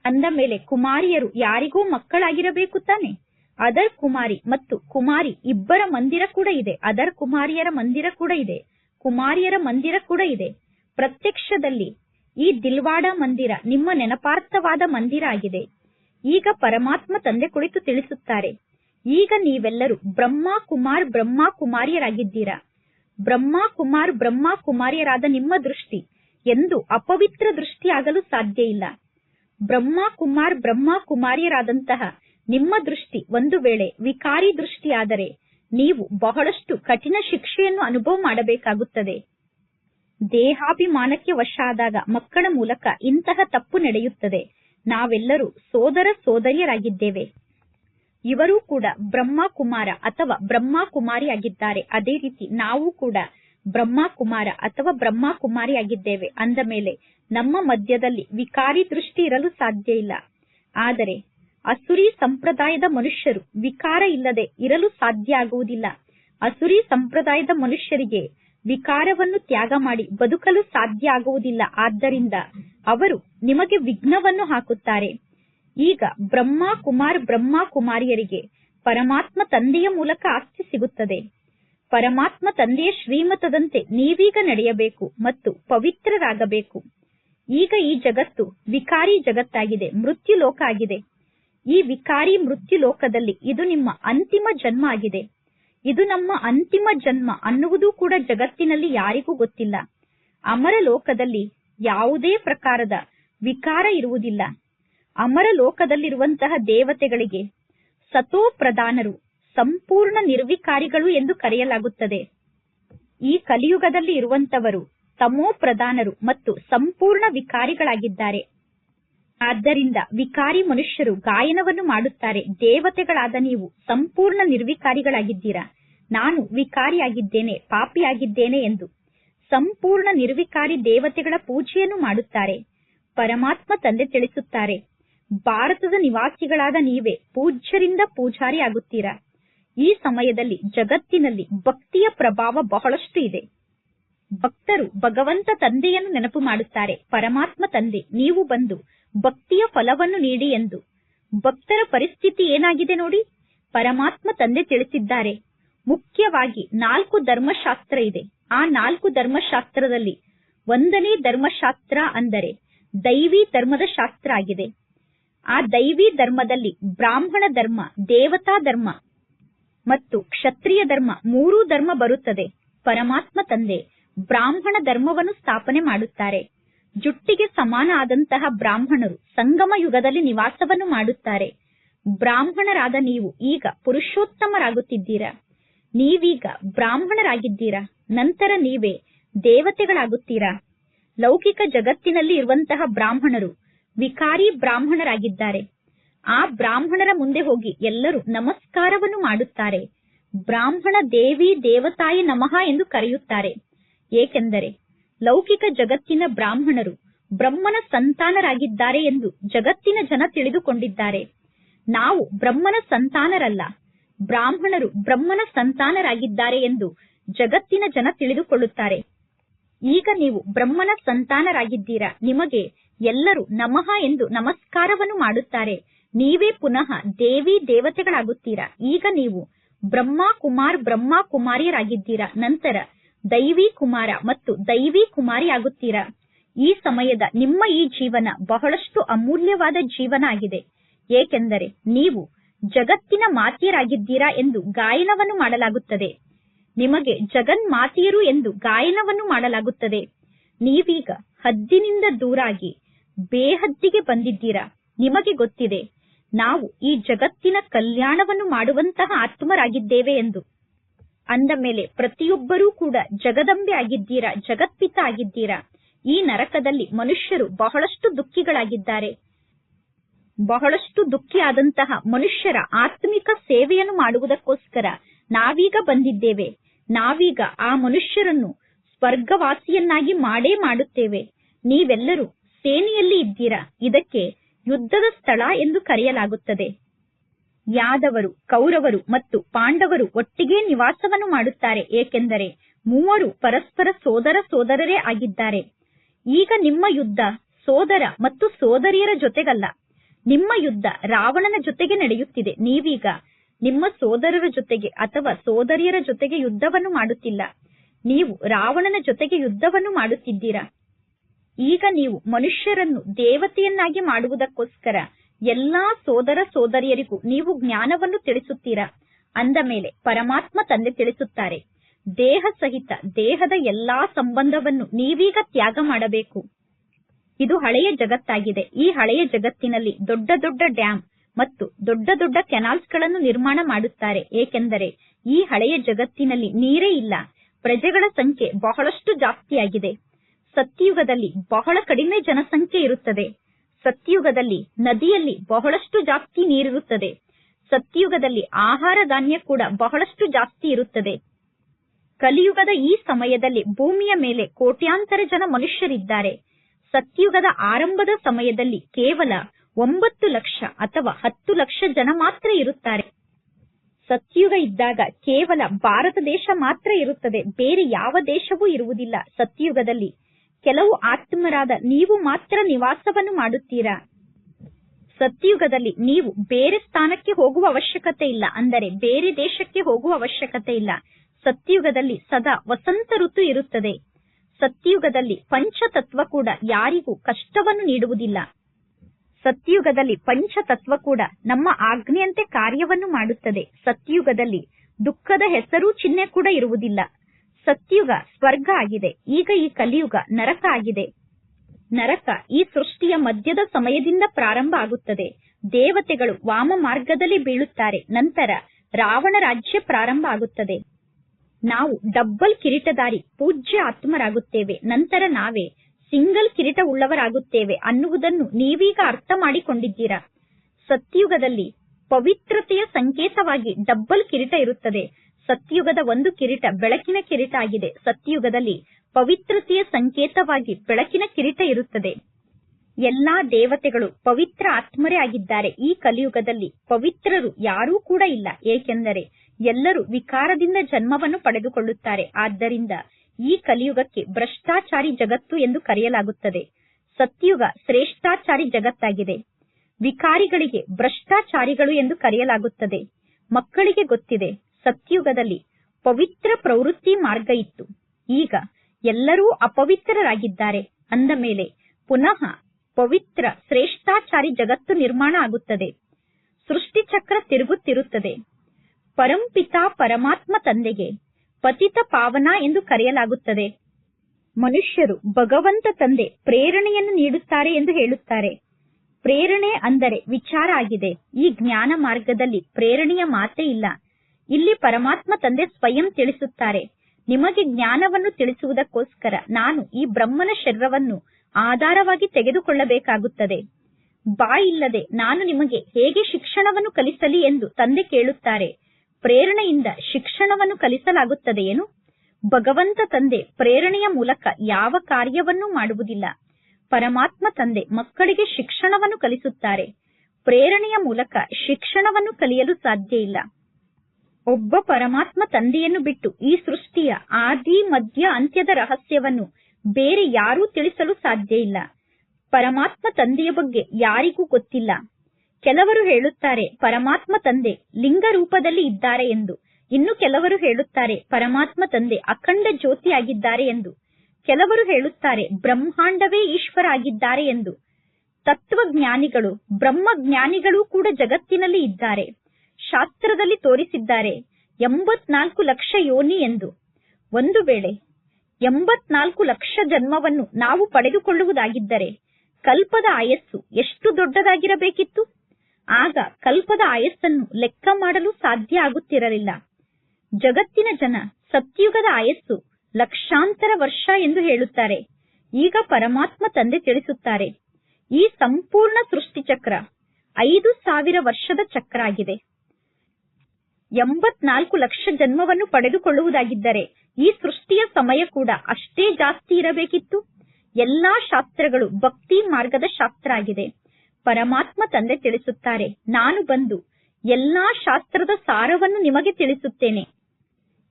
ಅಂದ ಮೇಲೆ ಕುಮಾರಿಯರು ಯಾರಿಗೂ ಮಕ್ಕಳಾಗಿರಬೇಕು ತಾನೆ? ಅದರ್ ಕುಮಾರಿ ಮತ್ತು ಕುಮಾರಿ ಇಬ್ಬರ ಮಂದಿರ ಕೂಡ ಇದೆ. ಅದರ್ ಕುಮಾರಿಯರ ಮಂದಿರ ಕೂಡ ಇದೆ. ಕುಮಾರಿಯರ ಮಂದಿರ ಕೂಡ ಇದೆ. ಪ್ರತ್ಯಕ್ಷದಲ್ಲಿ ಈ ದಿಲ್ವಾಡ ಮಂದಿರ ನಿಮ್ಮ ನೆನಪಾರ್ಥವಾದ ಮಂದಿರ ಆಗಿದೆ. ಈಗ ಪರಮಾತ್ಮ ತಂದೆ ಕುಳಿತು ತಿಳಿಸುತ್ತಾರೆ. ಈಗ ನೀವೆಲ್ಲರೂ ಬ್ರಹ್ಮ ಕುಮಾರ್ ಬ್ರಹ್ಮ ಕುಮಾರಿಯರಾಗಿದ್ದೀರಾ? ಬ್ರಹ್ಮ ಕುಮಾರ್ ಬ್ರಹ್ಮ ಕುಮಾರಿಯರಾದ ನಿಮ್ಮ ದೃಷ್ಟಿ ಎಂದು ಅಪವಿತ್ರ ದೃಷ್ಟಿಯಾಗಲು ಸಾಧ್ಯ ಇಲ್ಲ. ಬ್ರಹ್ಮ ಕುಮಾರ್ ಬ್ರಹ್ಮ ಕುಮಾರಿಯರಾದಂತಹ ನಿಮ್ಮ ದೃಷ್ಟಿ ಒಂದು ವೇಳೆ ವಿಕಾರಿ ದೃಷ್ಟಿಯಾದರೆ ನೀವು ಬಹಳಷ್ಟು ಕಠಿಣ ಶಿಕ್ಷೆಯನ್ನು ಅನುಭವ ಮಾಡಬೇಕಾಗುತ್ತದೆ. ದೇಹಾಭಿಮಾನಕ್ಕೆ ವಶ ಆದಾಗ ಮಕ್ಕಳ ಮೂಲಕ ಇಂತಹ ತಪ್ಪು ನಡೆಯುತ್ತದೆ. ನಾವೆಲ್ಲರೂ ಸೋದರ ಸೋದರಿಯರಾಗಿದ್ದೇವೆ. ಇವರೂ ಕೂಡ ಬ್ರಹ್ಮ ಕುಮಾರ ಅಥವಾ ಬ್ರಹ್ಮ ಕುಮಾರಿಯಾಗಿದ್ದಾರೆ ಅದೇ ರೀತಿ ನಾವು ಕೂಡ ಬ್ರಹ್ಮ ಕುಮಾರ ಅಥವಾ ಬ್ರಹ್ಮ ಕುಮಾರಿಯಾಗಿದ್ದೇವೆ ಅಂದ ಮೇಲೆ ನಮ್ಮ ಮಧ್ಯದಲ್ಲಿ ವಿಕಾರಿ ದೃಷ್ಟಿ ಇರಲು ಸಾಧ್ಯ ಇಲ್ಲ. ಆದರೆ ಅಸುರಿ ಸಂಪ್ರದಾಯದ ಮನುಷ್ಯರು ವಿಕಾರ ಇಲ್ಲದೆ ಇರಲು ಸಾಧ್ಯ ಆಗುವುದಿಲ್ಲ. ಅಸುರಿ ಸಂಪ್ರದಾಯದ ಮನುಷ್ಯರಿಗೆ ವಿಕಾರವನ್ನು ತ್ಯಾಗ ಮಾಡಿ ಬದುಕಲು ಸಾಧ್ಯ ಆಗುವುದಿಲ್ಲ. ಆದ್ದರಿಂದ ಅವರು ನಿಮಗೆ ವಿಘ್ನವನ್ನು ಹಾಕುತ್ತಾರೆ. ಈಗ ಬ್ರಹ್ಮ ಕುಮಾರ್ ಬ್ರಹ್ಮ ಕುಮಾರಿಯರಿಗೆ ಪರಮಾತ್ಮ ತಂದೆಯ ಮೂಲಕ ಆಸ್ತಿ ಸಿಗುತ್ತದೆ. ಪರಮಾತ್ಮ ತಂದೆಯ ಶ್ರೀಮತದಂತೆ ನೀವೀಗ ನಡೆಯಬೇಕು ಮತ್ತು ಪವಿತ್ರರಾಗಬೇಕು. ಈಗ ಈ ಜಗತ್ತು ವಿಕಾರಿ ಜಗತ್ತಾಗಿದೆ, ಮೃತ್ಯು ಲೋಕ ಆಗಿದೆ. ಈ ವಿಕಾರಿ ಮೃತ್ಯು ಲೋಕದಲ್ಲಿ ಇದು ನಿಮ್ಮ ಅಂತಿಮ ಜನ್ಮ ಆಗಿದೆ. ಇದು ನಮ್ಮ ಅಂತಿಮ ಜನ್ಮ ಅನ್ನುವುದು ಕೂಡ ಜಗತ್ತಿನಲ್ಲಿ ಯಾರಿಗೂ ಗೊತ್ತಿಲ್ಲ. ಅಮರ ಲೋಕದಲ್ಲಿ ಯಾವುದೇ ಪ್ರಕಾರದ ವಿಕಾರ ಇರುವುದಿಲ್ಲ. ಅಮರ ಲೋಕದಲ್ಲಿರುವಂತಹ ದೇವತೆಗಳಿಗೆ ಸತೋ ಪ್ರಧಾನರು ಸಂಪೂರ್ಣ ನಿರ್ವಿಕಾರಿಗಳು ಎಂದು ಕರೆಯಲಾಗುತ್ತದೆ. ಈ ಕಲಿಯುಗದಲ್ಲಿ ಇರುವಂತವರು ತಮೋ ಪ್ರಧಾನರು ಮತ್ತು ಸಂಪೂರ್ಣ ವಿಕಾರಿಗಳಾಗಿದ್ದಾರೆ. ಆದ್ದರಿಂದ ವಿಕಾರಿ ಮನುಷ್ಯರು ಗಾಯನವನ್ನು ಮಾಡುತ್ತಾರೆ. ದೇವತೆಗಳಾದ ನೀವು ಸಂಪೂರ್ಣ ನಿರ್ವಿಕಾರಿಗಳಾಗಿದ್ದೀರಾ. ನಾನು ವಿಕಾರಿಯಾಗಿದ್ದೇನೆ, ಪಾಪಿಯಾಗಿದ್ದೇನೆ ಎಂದು. ಸಂಪೂರ್ಣ ನಿರ್ವಿಕಾರಿ ದೇವತೆಗಳ ಪೂಜೆಯನ್ನು ಮಾಡುತ್ತಾರೆ. ಪರಮಾತ್ಮ ತಂದೆ ತಿಳಿಸುತ್ತಾರೆ, ಭಾರತದ ನಿವಾಸಿಗಳಾದ ನೀವೇ ಪೂಜ್ಯರಿಂದ ಪೂಜಾರಿ ಆಗುತ್ತೀರಾ? ಈ ಸಮಯದಲ್ಲಿ ಜಗತ್ತಿನಲ್ಲಿ ಭಕ್ತಿಯ ಪ್ರಭಾವ ಬಹಳಷ್ಟು ಇದೆ. ಭಕ್ತರು ಭಗವಂತ ತಂದೆಯನ್ನು ನೆನಪು ಮಾಡುತ್ತಾರೆ, ಪರಮಾತ್ಮ ತಂದೆ, ನೀವು ಬಂದು ಭಕ್ತಿಯ ಫಲವನ್ನು ನೀಡಿ ಎಂದು. ಭಕ್ತರ ಪರಿಸ್ಥಿತಿ ಏನಾಗಿದೆ ನೋಡಿ? ಪರಮಾತ್ಮ ತಂದೆ ತಿಳಿಸಿದ್ದಾರೆ. ಮುಖ್ಯವಾಗಿ ನಾಲ್ಕು ಧರ್ಮಶಾಸ್ತ್ರ ಇದೆ. ಆ ನಾಲ್ಕು ಧರ್ಮಶಾಸ್ತ್ರದಲ್ಲಿ ಒಂದನೇ ಧರ್ಮಶಾಸ್ತ್ರ ಅಂದರೆ ದೈವಿ ಧರ್ಮದ ಶಾಸ್ತ್ರ ಆಗಿದೆ. ಆ ದೈವಿ ಧರ್ಮದಲ್ಲಿ ಬ್ರಾಹ್ಮಣ ಧರ್ಮ, ದೇವತಾ ಧರ್ಮ ಮತ್ತು ಕ್ಷತ್ರಿಯ ಧರ್ಮ ಮೂರೂ ಧರ್ಮ ಬರುತ್ತದೆ. ಪರಮಾತ್ಮ ತಂದೆ ಬ್ರಾಹ್ಮಣ ಧರ್ಮವನ್ನು ಸ್ಥಾಪನೆ ಮಾಡುತ್ತಾರೆ. ಜುಟ್ಟಿಗೆ ಸಮಾನ ಆದಂತಹ ಬ್ರಾಹ್ಮಣರು ಸಂಗಮ ಯುಗದಲ್ಲಿ ನಿವಾಸವನ್ನು ಮಾಡುತ್ತಾರೆ. ಬ್ರಾಹ್ಮಣರಾದ ನೀವು ಈಗ ಪುರುಷೋತ್ತಮರಾಗುತ್ತಿದ್ದೀರಾ? ನೀವೀಗ ಬ್ರಾಹ್ಮಣರಾಗಿದ್ದೀರಾ? ನಂತರ ನೀವೇ ದೇವತೆಗಳಾಗುತ್ತೀರಾ? ಲೌಕಿಕ ಜಗತ್ತಿನಲ್ಲಿ ಇರುವಂತಹ ಬ್ರಾಹ್ಮಣರು ವಿಕಾರಿ ಬ್ರಾಹ್ಮಣರಾಗಿದ್ದಾರೆ. ಆ ಬ್ರಾಹ್ಮಣರ ಮುಂದೆ ಹೋಗಿ ಎಲ್ಲರೂ ನಮಸ್ಕಾರವನ್ನು ಮಾಡುತ್ತಾರೆ. ಬ್ರಾಹ್ಮಣ ದೇವಿ ದೇವತಾಯ ನಮಃ ಎಂದು ಕರೆಯುತ್ತಾರೆ. ಏಕೆಂದರೆ ಲೌಕಿಕ ಜಗತ್ತಿನ ಬ್ರಾಹ್ಮಣರು ಬ್ರಹ್ಮನ ಸಂತಾನರಾಗಿದ್ದಾರೆ ಎಂದು ಜಗತ್ತಿನ ಜನ ತಿಳಿದುಕೊಂಡಿದ್ದಾರೆ. ನಾವು ಬ್ರಹ್ಮನ ಸಂತಾನರಲ್ಲ, ಬ್ರಾಹ್ಮಣರು ಬ್ರಹ್ಮನ ಸಂತಾನರಾಗಿದ್ದಾರೆ ಎಂದು ಜಗತ್ತಿನ ಜನ ತಿಳಿದುಕೊಳ್ಳುತ್ತಾರೆ. ಈಗ ನೀವು ಬ್ರಹ್ಮನ ಸಂತಾನರಾಗಿದ್ದೀರಾ? ನಿಮಗೆ ಎಲ್ಲರೂ ನಮಃ ಎಂದು ನಮಸ್ಕಾರವನ್ನು ಮಾಡುತ್ತಾರೆ. ನೀವೇ ಪುನಃ ದೇವಿ ದೇವತೆಗಳಾಗುತ್ತೀರಾ? ಈಗ ನೀವು ಬ್ರಹ್ಮ ಕುಮಾರ್ ಬ್ರಹ್ಮ ಕುಮಾರಿಯರಾಗಿದ್ದೀರಾ? ನಂತರ ದೈವಿ ಕುಮಾರ ಮತ್ತು ದೈವಿ ಕುಮಾರಿ ಆಗುತ್ತೀರಾ ಈ ಸಮಯದ ನಿಮ್ಮ ಈ ಜೀವನ ಬಹಳಷ್ಟು ಅಮೂಲ್ಯವಾದ ಜೀವನ ಆಗಿದೆ. ಏಕೆಂದರೆ ನೀವು ಜಗತ್ತಿನ ಮಾತೆಯರಾಗಿದ್ದೀರಾ ಎಂದು ಗಾಯನವನ್ನು ಮಾಡಲಾಗುತ್ತದೆ. ನಿಮಗೆ ಜಗನ್ಮಾತೆಯರು ಎಂದು ಗಾಯನವನ್ನು ಮಾಡಲಾಗುತ್ತದೆ. ನೀವೀಗ ಹದ್ದಿನಿಂದ ದೂರಾಗಿ ಬೇಹದ್ದಿಗೆ ಬಂದಿದ್ದೀರಾ? ನಿಮಗೆ ಗೊತ್ತಿದೆ. ನಾವು ಈ ಜಗತ್ತಿನ ಕಲ್ಯಾಣವನ್ನು ಮಾಡುವಂತಹ ಆತ್ಮರಾಗಿದ್ದೇವೆ ಎಂದು. ಅಂದ ಮೇಲೆ ಪ್ರತಿಯೊಬ್ಬರೂ ಕೂಡ ಜಗದಂಬೆ ಆಗಿದ್ದೀರಾ? ಜಗತ್ಪಿತ ಆಗಿದ್ದೀರಾ? ಈ ನರಕದಲ್ಲಿ ಮನುಷ್ಯರು ಬಹಳಷ್ಟು ದುಃಖಿಗಳಾಗಿದ್ದಾರೆ. ಬಹಳಷ್ಟು ದುಃಖಿಯಾದಂತಹ ಮನುಷ್ಯರ ಆತ್ಮಿಕ ಸೇವೆಯನ್ನು ಮಾಡುವುದಕ್ಕೋಸ್ಕರ ನಾವೀಗ ಬಂದಿದ್ದೇವೆ. ನಾವೀಗ ಆ ಮನುಷ್ಯರನ್ನು ಸ್ವರ್ಗವಾಸಿಯನ್ನಾಗಿ ಮಾಡೇ ಮಾಡುತ್ತೇವೆ. ನೀವೆಲ್ಲರೂ ಸೇನೆಯಲ್ಲಿ ಇದ್ದೀರಾ? ಇದಕ್ಕೆ ಯುದ್ಧದ ಸ್ಥಳ ಎಂದು ಕರೆಯಲಾಗುತ್ತದೆ. ಯಾದವರು, ಕೌರವರು ಮತ್ತು ಪಾಂಡವರು ಒಟ್ಟಿಗೆ ನಿವಾಸವನ್ನು ಮಾಡುತ್ತಾರೆ. ಏಕೆಂದರೆ ಮೂವರು ಪರಸ್ಪರ ಸೋದರ ಸೋದರರೇ ಆಗಿದ್ದಾರೆ. ಈಗ ನಿಮ್ಮ ಯುದ್ಧ ಸೋದರ ಮತ್ತು ಸೋದರಿಯರ ಜೊತೆಗಲ್ಲ. ನಿಮ್ಮ ಯುದ್ಧ ರಾವಣನ ಜೊತೆಗೆ ನಡೆಯುತ್ತಿದೆ. ನೀವೀಗ ನಿಮ್ಮ ಸೋದರರ ಜೊತೆಗೆ ಅಥವಾ ಸೋದರಿಯರ ಜೊತೆಗೆ ಯುದ್ಧವನ್ನು ಮಾಡುತ್ತಿಲ್ಲ. ನೀವು ರಾವಣನ ಜೊತೆಗೆ ಯುದ್ಧವನ್ನು ಮಾಡುತ್ತಿದ್ದೀರಾ? ಈಗ ನೀವು ಮನುಷ್ಯರನ್ನು ದೇವತೆಯನ್ನಾಗಿ ಮಾಡುವುದಕ್ಕೋಸ್ಕರ ಎಲ್ಲಾ ಸೋದರ ಸೋದರಿಯರಿಗೂ ನೀವು ಜ್ಞಾನವನ್ನು ತಿಳಿಸುತ್ತೀರಾ? ಅಂದ ಮೇಲೆ ಪರಮಾತ್ಮ ತಂದೆ ತಿಳಿಸುತ್ತಾರೆ, ದೇಹ ಸಹಿತ ದೇಹದ ಎಲ್ಲಾ ಸಂಬಂಧವನ್ನು ನೀವೀಗ ತ್ಯಾಗ ಮಾಡಬೇಕು. ಇದು ಹಳೆಯ ಜಗತ್ತಾಗಿದೆ. ಈ ಹಳೆಯ ಜಗತ್ತಿನಲ್ಲಿ ದೊಡ್ಡ ದೊಡ್ಡ ಡ್ಯಾಂ ಮತ್ತು ದೊಡ್ಡ ದೊಡ್ಡ ಕೆನಾಲ್ಸ್ಗಳನ್ನು ನಿರ್ಮಾಣ ಮಾಡುತ್ತಾರೆ. ಏಕೆಂದರೆ ಈ ಹಳೆಯ ಜಗತ್ತಿನಲ್ಲಿ ನೀರೇ ಇಲ್ಲ. ಪ್ರಜೆಗಳ ಸಂಖ್ಯೆ ಬಹಳಷ್ಟು ಜಾಸ್ತಿಯಾಗಿದೆ. ಸತ್ಯಯುಗದಲ್ಲಿ ಬಹಳ ಕಡಿಮೆ ಜನಸಂಖ್ಯೆ ಇರುತ್ತದೆ. ಸತ್ಯುಗದಲ್ಲಿ ನದಿಯಲ್ಲಿ ಬಹಳಷ್ಟು ಜಾಸ್ತಿ ನೀರಿರುತ್ತದೆ. ಸತ್ಯಯುಗದಲ್ಲಿ ಆಹಾರ ಧಾನ್ಯ ಕೂಡ ಬಹಳಷ್ಟು ಜಾಸ್ತಿ ಇರುತ್ತದೆ. ಕಲಿಯುಗದ ಈ ಸಮಯದಲ್ಲಿ ಭೂಮಿಯ ಮೇಲೆ ಕೋಟ್ಯಾಂತರ ಜನ ಮನುಷ್ಯರಿದ್ದಾರೆ. ಸತ್ಯಯುಗದ ಆರಂಭದ ಸಮಯದಲ್ಲಿ ಕೇವಲ ಒಂಬತ್ತು ಲಕ್ಷ ಅಥವಾ ಹತ್ತು ಲಕ್ಷ ಜನ ಮಾತ್ರ ಇರುತ್ತಾರೆ. ಸತ್ಯುಗ ಇದ್ದಾಗ ಕೇವಲ ಭಾರತ ದೇಶ ಮಾತ್ರ ಇರುತ್ತದೆ. ಬೇರೆ ಯಾವ ದೇಶವೂ ಇರುವುದಿಲ್ಲ ಸತ್ಯುಗದಲ್ಲಿ. ಕೆಲವು ಆತ್ಮರಾದ ನೀವು ಮಾತ್ರ ನಿವಾಸವನ್ನು ಮಾಡುತ್ತೀರಾ? ಸತ್ಯುಗದಲ್ಲಿ ನೀವು ಬೇರೆ ಸ್ಥಾನಕ್ಕೆ ಹೋಗುವ ಅವಶ್ಯಕತೆ ಇಲ್ಲ. ಅಂದರೆ ಬೇರೆ ದೇಶಕ್ಕೆ ಹೋಗುವ ಅವಶ್ಯಕತೆ ಇಲ್ಲ. ಸತ್ಯುಗದಲ್ಲಿ ಸದಾ ವಸಂತ ಋತು ಇರುತ್ತದೆ. ಸತ್ಯುಗದಲ್ಲಿ ಪಂಚತತ್ವ ಕೂಡ ಯಾರಿಗೂ ಕಷ್ಟವನ್ನು ನೀಡುವುದಿಲ್ಲ. ಸತ್ಯುಗದಲ್ಲಿ ಪಂಚತತ್ವ ಕೂಡ ನಮ್ಮ ಆಜ್ಞೆಯಂತೆ ಕಾರ್ಯವನ್ನು ಮಾಡುತ್ತದೆ. ಸತ್ಯುಗದಲ್ಲಿ ದುಃಖದ ಹೆಸರು ಚಿಹ್ನೆ ಕೂಡ ಇರುವುದಿಲ್ಲ. ಸತ್ಯುಗ ಸ್ವರ್ಗ ಆಗಿದೆ. ಈಗ ಈ ಕಲಿಯುಗ ನರಕ ಆಗಿದೆ. ನರಕ ಈ ಸೃಷ್ಟಿಯ ಮಧ್ಯದ ಸಮಯದಿಂದ ಪ್ರಾರಂಭ ಆಗುತ್ತದೆ. ದೇವತೆಗಳು ವಾಮ ಮಾರ್ಗದಲ್ಲಿ ಬೀಳುತ್ತಾರೆ. ನಂತರ ರಾವಣ ರಾಜ್ಯ ಪ್ರಾರಂಭ ಆಗುತ್ತದೆ. ನಾವು ಡಬ್ಬಲ್ ಕಿರೀಟದಾರಿ ಪೂಜ್ಯ ಆತ್ಮರಾಗುತ್ತೇವೆ. ನಂತರ ನಾವೇ ಸಿಂಗಲ್ ಕಿರೀಟ ಉಳ್ಳವರಾಗುತ್ತೇವೆ ಅನ್ನುವುದನ್ನು ನೀವೀಗ ಅರ್ಥ ಮಾಡಿಕೊಂಡಿದ್ದೀರಾ ಸತ್ಯುಗದಲ್ಲಿ ಪವಿತ್ರತೆಯ ಸಂಕೇತವಾಗಿ ಡಬ್ಬಲ್ ಕಿರೀಟ ಇರುತ್ತದೆ. ಸತ್ಯುಗದ ಒಂದು ಕಿರೀಟ ಬೆಳಕಿನ ಕಿರೀಟ ಆಗಿದೆ. ಸತ್ಯುಗದಲ್ಲಿ ಪವಿತ್ರತೆಯ ಸಂಕೇತವಾಗಿ ಬೆಳಕಿನ ಕಿರೀಟ ಇರುತ್ತದೆ. ಎಲ್ಲಾ ದೇವತೆಗಳು ಪವಿತ್ರ ಆತ್ಮರೇ ಆಗಿದ್ದಾರೆ. ಈ ಕಲಿಯುಗದಲ್ಲಿ ಪವಿತ್ರರು ಯಾರೂ ಕೂಡ ಇಲ್ಲ. ಏಕೆಂದರೆ ಎಲ್ಲರೂ ವಿಕಾರದಿಂದ ಜನ್ಮವನ್ನು ಪಡೆದುಕೊಳ್ಳುತ್ತಾರೆ. ಆದ್ದರಿಂದ ಈ ಕಲಿಯುಗಕ್ಕೆ ಭ್ರಷ್ಟಾಚಾರಿ ಜಗತ್ತು ಎಂದು ಕರೆಯಲಾಗುತ್ತದೆ. ಸತ್ಯುಗ ಶ್ರೇಷ್ಠಾಚಾರಿ ಜಗತ್ತಾಗಿದೆ. ವಿಕಾರಿಗಳಿಗೆ ಭ್ರಷ್ಟಾಚಾರಿಗಳು ಎಂದು ಕರೆಯಲಾಗುತ್ತದೆ. ಮಕ್ಕಳಿಗೆ ಗೊತ್ತಿದೆ, ಸತ್ಯುಗದಲ್ಲಿ ಪವಿತ್ರ ಪ್ರವೃತ್ತಿ ಮಾರ್ಗ ಇತ್ತು. ಈಗ ಎಲ್ಲರೂ ಅಪವಿತ್ರರಾಗಿದ್ದಾರೆ. ಅಂದ ಮೇಲೆ ಪುನಃ ಪವಿತ್ರ ಶ್ರೇಷ್ಠಾಚಾರಿ ಜಗತ್ತು ನಿರ್ಮಾಣ ಆಗುತ್ತದೆ. ಸೃಷ್ಟಿಚಕ್ರ ತಿರುಗುತ್ತಿರುತ್ತದೆ. ಪರಂಪಿತಾ ಪರಮಾತ್ಮ ತಂದೆಗೆ ಪತಿತ ಪಾವನ ಎಂದು ಕರೆಯಲಾಗುತ್ತದೆ. ಮನುಷ್ಯರು ಭಗವಂತ ತಂದೆ ಪ್ರೇರಣೆಯನ್ನು ನೀಡುತ್ತಾರೆ ಎಂದು ಹೇಳುತ್ತಾರೆ. ಪ್ರೇರಣೆ ಅಂದರೆ ವಿಚಾರ ಆಗಿದೆ. ಈ ಜ್ಞಾನ ಮಾರ್ಗದಲ್ಲಿ ಪ್ರೇರಣೆಯ ಮಾತೇ ಇಲ್ಲ. ಇಲ್ಲಿ ಪರಮಾತ್ಮ ತಂದೆ ಸ್ವಯಂ ತಿಳಿಸುತ್ತಾರೆ. ನಿಮಗೆ ಜ್ಞಾನವನ್ನು ತಿಳಿಸುವುದಕ್ಕೋಸ್ಕರ ನಾನು ಈ ಬ್ರಹ್ಮನ ಶರೀರವನ್ನು ಆಧಾರವಾಗಿ ತೆಗೆದುಕೊಳ್ಳಬೇಕಾಗುತ್ತದೆ. ಬಾಯಿಲ್ಲದೆ ನಾನು ನಿಮಗೆ ಹೇಗೆ ಶಿಕ್ಷಣವನ್ನು ಕಲಿಸಲಿ ಎಂದು ತಂದೆ ಕೇಳುತ್ತಾರೆ. ಪ್ರೇರಣೆಯಿಂದ ಶಿಕ್ಷಣವನ್ನು ಕಲಿಸಲಾಗುತ್ತದೆಯೇನು ಭಗವಂತ ತಂದೆ ಪ್ರೇರಣೆಯ ಮೂಲಕ ಯಾವ ಕಾರ್ಯವನ್ನೂ ಮಾಡುವುದಿಲ್ಲ. ಪರಮಾತ್ಮ ತಂದೆ ಮಕ್ಕಳಿಗೆ ಶಿಕ್ಷಣವನ್ನು ಕಲಿಸುತ್ತಾರೆ. ಪ್ರೇರಣೆಯ ಮೂಲಕ ಶಿಕ್ಷಣವನ್ನು ಕಲಿಯಲು ಸಾಧ್ಯ ಇಲ್ಲ. ಒಬ್ಬ ಪರಮಾತ್ಮ ತಂದೆಯನ್ನು ಬಿಟ್ಟು ಈ ಸೃಷ್ಟಿಯ ಆದಿ, ಮಧ್ಯ, ಅಂತ್ಯದ ರಹಸ್ಯವನ್ನು ಬೇರೆ ಯಾರೂ ತಿಳಿಸಲು ಸಾಧ್ಯ ಇಲ್ಲ. ಪರಮಾತ್ಮ ತಂದೆಯ ಬಗ್ಗೆ ಯಾರಿಗೂ ಗೊತ್ತಿಲ್ಲ. ಕೆಲವರು ಹೇಳುತ್ತಾರೆ, ಪರಮಾತ್ಮ ತಂದೆ, ಲಿಂಗ ರೂಪದಲ್ಲಿ ಇದ್ದಾರೆ ಎಂದು. ಇನ್ನು ಕೆಲವರು ಹೇಳುತ್ತಾರೆ, ಪರಮಾತ್ಮ ತಂದೆ, ಅಖಂಡ ಜ್ಯೋತಿಯಾಗಿದ್ದಾರೆ ಎಂದು. ಕೆಲವರು ಹೇಳುತ್ತಾರೆ, ಬ್ರಹ್ಮಾಂಡವೇ ಈಶ್ವರ ಆಗಿದ್ದಾರೆ ಎಂದು. ತತ್ವಜ್ಞಾನಿಗಳು, ಬ್ರಹ್ಮಜ್ಞಾನಿಗಳು ಕೂಡ ಜಗತ್ತಿನಲ್ಲಿ ಇದ್ದಾರೆ. ಶಾಸ್ತ್ರದಲ್ಲಿ ತೋರಿಸಿದ್ದಾರೆ, ಎಂಬತ್ನಾಲ್ಕು ಲಕ್ಷ ಯೋನಿ ಎಂದು. ಒಂದು ವೇಳೆ, ಎಂಬತ್ನಾಲ್ಕು ಲಕ್ಷ ಜನ್ಮವನ್ನು ನಾವು ಪಡೆದುಕೊಳ್ಳುವುದಾಗಿದ್ದರೆ, ಕಲ್ಪದ ಆಯಸ್ಸು ಎಷ್ಟು ದೊಡ್ಡದಾಗಿರಬೇಕಿತ್ತು? ಆಗ ಕಲ್ಪದ ಆಯಸ್ಸನ್ನು ಲೆಕ್ಕ ಮಾಡಲು ಸಾಧ್ಯ ಆಗುತ್ತಿರಲಿಲ್ಲ. ಜಗತ್ತಿನ ಜನ ಸತ್ಯುಗದ ಆಯಸ್ಸು ಲಕ್ಷಾಂತರ ವರ್ಷ ಎಂದು ಹೇಳುತ್ತಾರೆ. ಈಗ ಪರಮಾತ್ಮ ತಂದೆ ತಿಳಿಸುತ್ತಾರೆ. ಈ ಸಂಪೂರ್ಣ ಸೃಷ್ಟಿ ಚಕ್ರ ಐದು ಸಾವಿರ ವರ್ಷದ ಚಕ್ರ ಆಗಿದೆ. ಎಂಬತ್ನಾಲ್ಕು ಲಕ್ಷ ಜನ್ಮವನ್ನು ಪಡೆದುಕೊಳ್ಳುವುದಾಗಿದ್ದರೆ ಈ ಸೃಷ್ಟಿಯ ಸಮಯ ಕೂಡ ಅಷ್ಟೇ ಜಾಸ್ತಿ ಇರಬೇಕಿತ್ತು. ಎಲ್ಲಾ ಶಾಸ್ತ್ರಗಳು ಭಕ್ತಿ ಮಾರ್ಗದ ಶಾಸ್ತ್ರ ಆಗಿದೆ. ಪರಮಾತ್ಮ ತಂದೆ ತಿಳಿಸುತ್ತಾರೆ. ನಾನು ಬಂದು ಎಲ್ಲಾ ಶಾಸ್ತ್ರದ ಸಾರವನ್ನು ನಿಮಗೆ ತಿಳಿಸುತ್ತೇನೆ.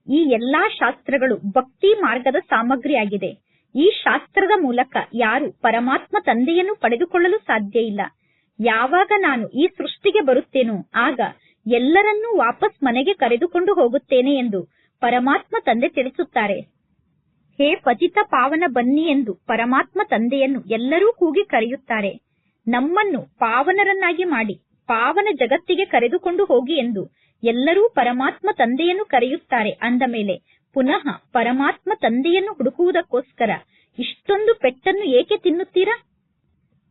ಈ ಎಲ್ಲಾ ಶಾಸ್ತ್ರಗಳು ಭಕ್ತಿ ಮಾರ್ಗದ ಸಾಮಗ್ರಿಯಾಗಿದೆ. ಈ ಶಾಸ್ತ್ರದ ಮೂಲಕ ಯಾರು ಪರಮಾತ್ಮ ತಂದೆಯನ್ನು ಪಡೆದುಕೊಳ್ಳಲು ಸಾಧ್ಯ ಇಲ್ಲ. ಯಾವಾಗ ನಾನು ಈ ಸೃಷ್ಟಿಗೆ ಬರುತ್ತೇನೋ ಆಗ ಎಲ್ಲರನ್ನೂ ವಾಪಸ್ ಮನೆಗೆ ಕರೆದುಕೊಂಡು ಹೋಗುತ್ತೇನೆ ಎಂದು ಪರಮಾತ್ಮ ತಂದೆ ತಿಳಿಸುತ್ತಾರೆ. ಹೇ ಪತಿತ ಪಾವನ ಬನ್ನಿ ಎಂದು ಪರಮಾತ್ಮ ತಂದೆಯನ್ನು ಎಲ್ಲರೂ ಕೂಗಿ ಕರೆಯುತ್ತಾರೆ. ನಮ್ಮನ್ನು ಪಾವನರನ್ನಾಗಿ ಮಾಡಿ, ಪಾವನ ಜಗತ್ತಿಗೆ ಕರೆದುಕೊಂಡು ಹೋಗಿ ಎಂದು ಎಲ್ಲರೂ ಪರಮಾತ್ಮ ತಂದೆಯನ್ನು ಕರೆಯುತ್ತಾರೆ ಅಂದ ಮೇಲೆ ಪುನಃ ಪರಮಾತ್ಮ ತಂದೆಯನ್ನು ಹುಡುಕುವುದಕ್ಕೋಸ್ಕರ ಇಷ್ಟೊಂದು ಪೆಟ್ಟನ್ನು ಏಕೆ ತಿನ್ನುತ್ತೀರಾ?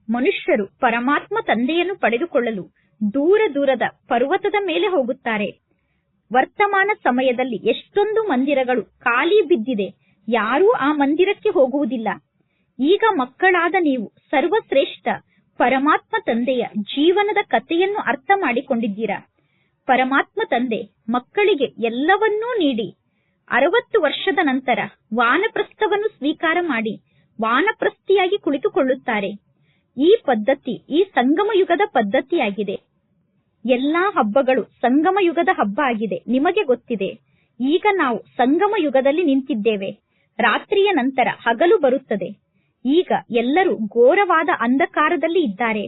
ಮನುಷ್ಯರು ಪರಮಾತ್ಮ ತಂದೆಯನ್ನು ಪಡೆದುಕೊಳ್ಳಲು ದೂರ ದೂರದ ಪರ್ವತದ ಮೇಲೆ ಹೋಗುತ್ತಾರೆ. ವರ್ತಮಾನ ಸಮಯದಲ್ಲಿ ಎಷ್ಟೊಂದು ಮಂದಿರಗಳು ಖಾಲಿ ಬಿದ್ದಿದೆ, ಯಾರೂ ಆ ಮಂದಿರಕ್ಕೆ ಹೋಗುವುದಿಲ್ಲ. ಈಗ ಮಕ್ಕಳಾದ ನೀವು ಸರ್ವಶ್ರೇಷ್ಠ ಪರಮಾತ್ಮ ತಂದೆಯ ಜೀವನದ ಕಥೆಯನ್ನು ಅರ್ಥ ಮಾಡಿಕೊಂಡಿದ್ದೀರಾ? ಪರಮಾತ್ಮ ತಂದೆ ಮಕ್ಕಳಿಗೆ ಎಲ್ಲವನ್ನೂ ನೀಡಿ, ಅರವತ್ತು ವರ್ಷದ ನಂತರ ವಾನಪ್ರಸ್ಥವನ್ನು ಸ್ವೀಕಾರ ಮಾಡಿ ವಾನಪ್ರಸ್ಥಿಯಾಗಿ ಕುಳಿತುಕೊಳ್ಳುತ್ತಾರೆ. ಈ ಪದ್ಧತಿ, ಈ ಸಂಗಮ ಯುಗದ ಪದ್ಧತಿಯಾಗಿದೆ. ಎಲ್ಲಾ ಹಬ್ಬಗಳು ಸಂಗಮ ಯುಗದ ಹಬ್ಬ ಆಗಿದೆ, ನಿಮಗೆ ಗೊತ್ತಿದೆ. ಈಗ ನಾವು ಸಂಗಮ ಯುಗದಲ್ಲಿ ನಿಂತಿದ್ದೇವೆ. ರಾತ್ರಿಯ ನಂತರ ಹಗಲು ಬರುತ್ತದೆ. ಈಗ ಎಲ್ಲರೂ ಘೋರವಾದ ಅಂಧಕಾರದಲ್ಲಿ ಇದ್ದಾರೆ.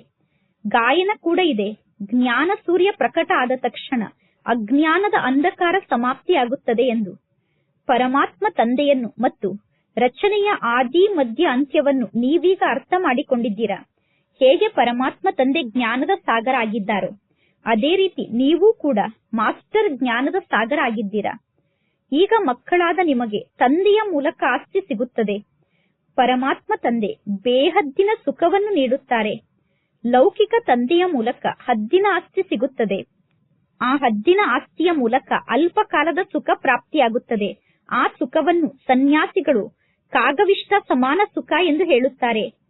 ಗಾಯನ ಕೂಡ ಇದೆ. ಜ್ಞಾನ ಸೂರ್ಯ ಪ್ರಕಟ ಆದ ತಕ್ಷಣ ಅಜ್ಞಾನದ ಅಂಧಕಾರ ಸಮಾಪ್ತಿಯಾಗುತ್ತದೆ ಎಂದು. ಪರಮಾತ್ಮ ತಂದೆಯನ್ನು ಮತ್ತು ರಚನೆಯ ಆದಿ ಮಧ್ಯ ಅಂತ್ಯವನ್ನು ನೀವೀಗ ಅರ್ಥ ಮಾಡಿಕೊಂಡಿದ್ದೀರಾ? ಹೇಗೆ ಪರಮಾತ್ಮ ತಂದೆ ಜ್ಞಾನದ ಸಾಗರ ಆಗಿದ್ದಾರೋ? ಅದೇ ರೀತಿ ನೀವು ಕೂಡ ಮಾಸ್ಟರ್ ಜ್ಞಾನದ ಸಾಗರ ಆಗಿದ್ದೀರಾ? ಈಗ ಮಕ್ಕಳಾದ ನಿಮಗೆ ತಂದೆಯ ಮೂಲಕ ಆಸ್ತಿ ಸಿಗುತ್ತದೆ. ಪರಮಾತ್ಮ ತಂದೆ ಬೇಹದ್ದಿನ ಸುಖವನ್ನು ನೀಡುತ್ತಾರೆ. ಲೌಕಿಕ ತಂದೆಯ ಮೂಲಕ ಹದ್ದಿನ ಆಸ್ತಿ ಸಿಗುತ್ತದೆ. ಆ ಹದ್ದಿನ ಆಸ್ತಿಯ ಮೂಲಕ ಅಲ್ಪ ಕಾಲದ ಸುಖ ಪ್ರಾಪ್ತಿಯಾಗುತ್ತದೆ. ಆ ಸುಖವನ್ನು ಸನ್ಯಾಸಿಗಳು ಕಾಗವಿಷ್ಟ ಸಮಾನ ಸುಖ ಎಂದು ಹೇಳುತ್ತಾರೆ.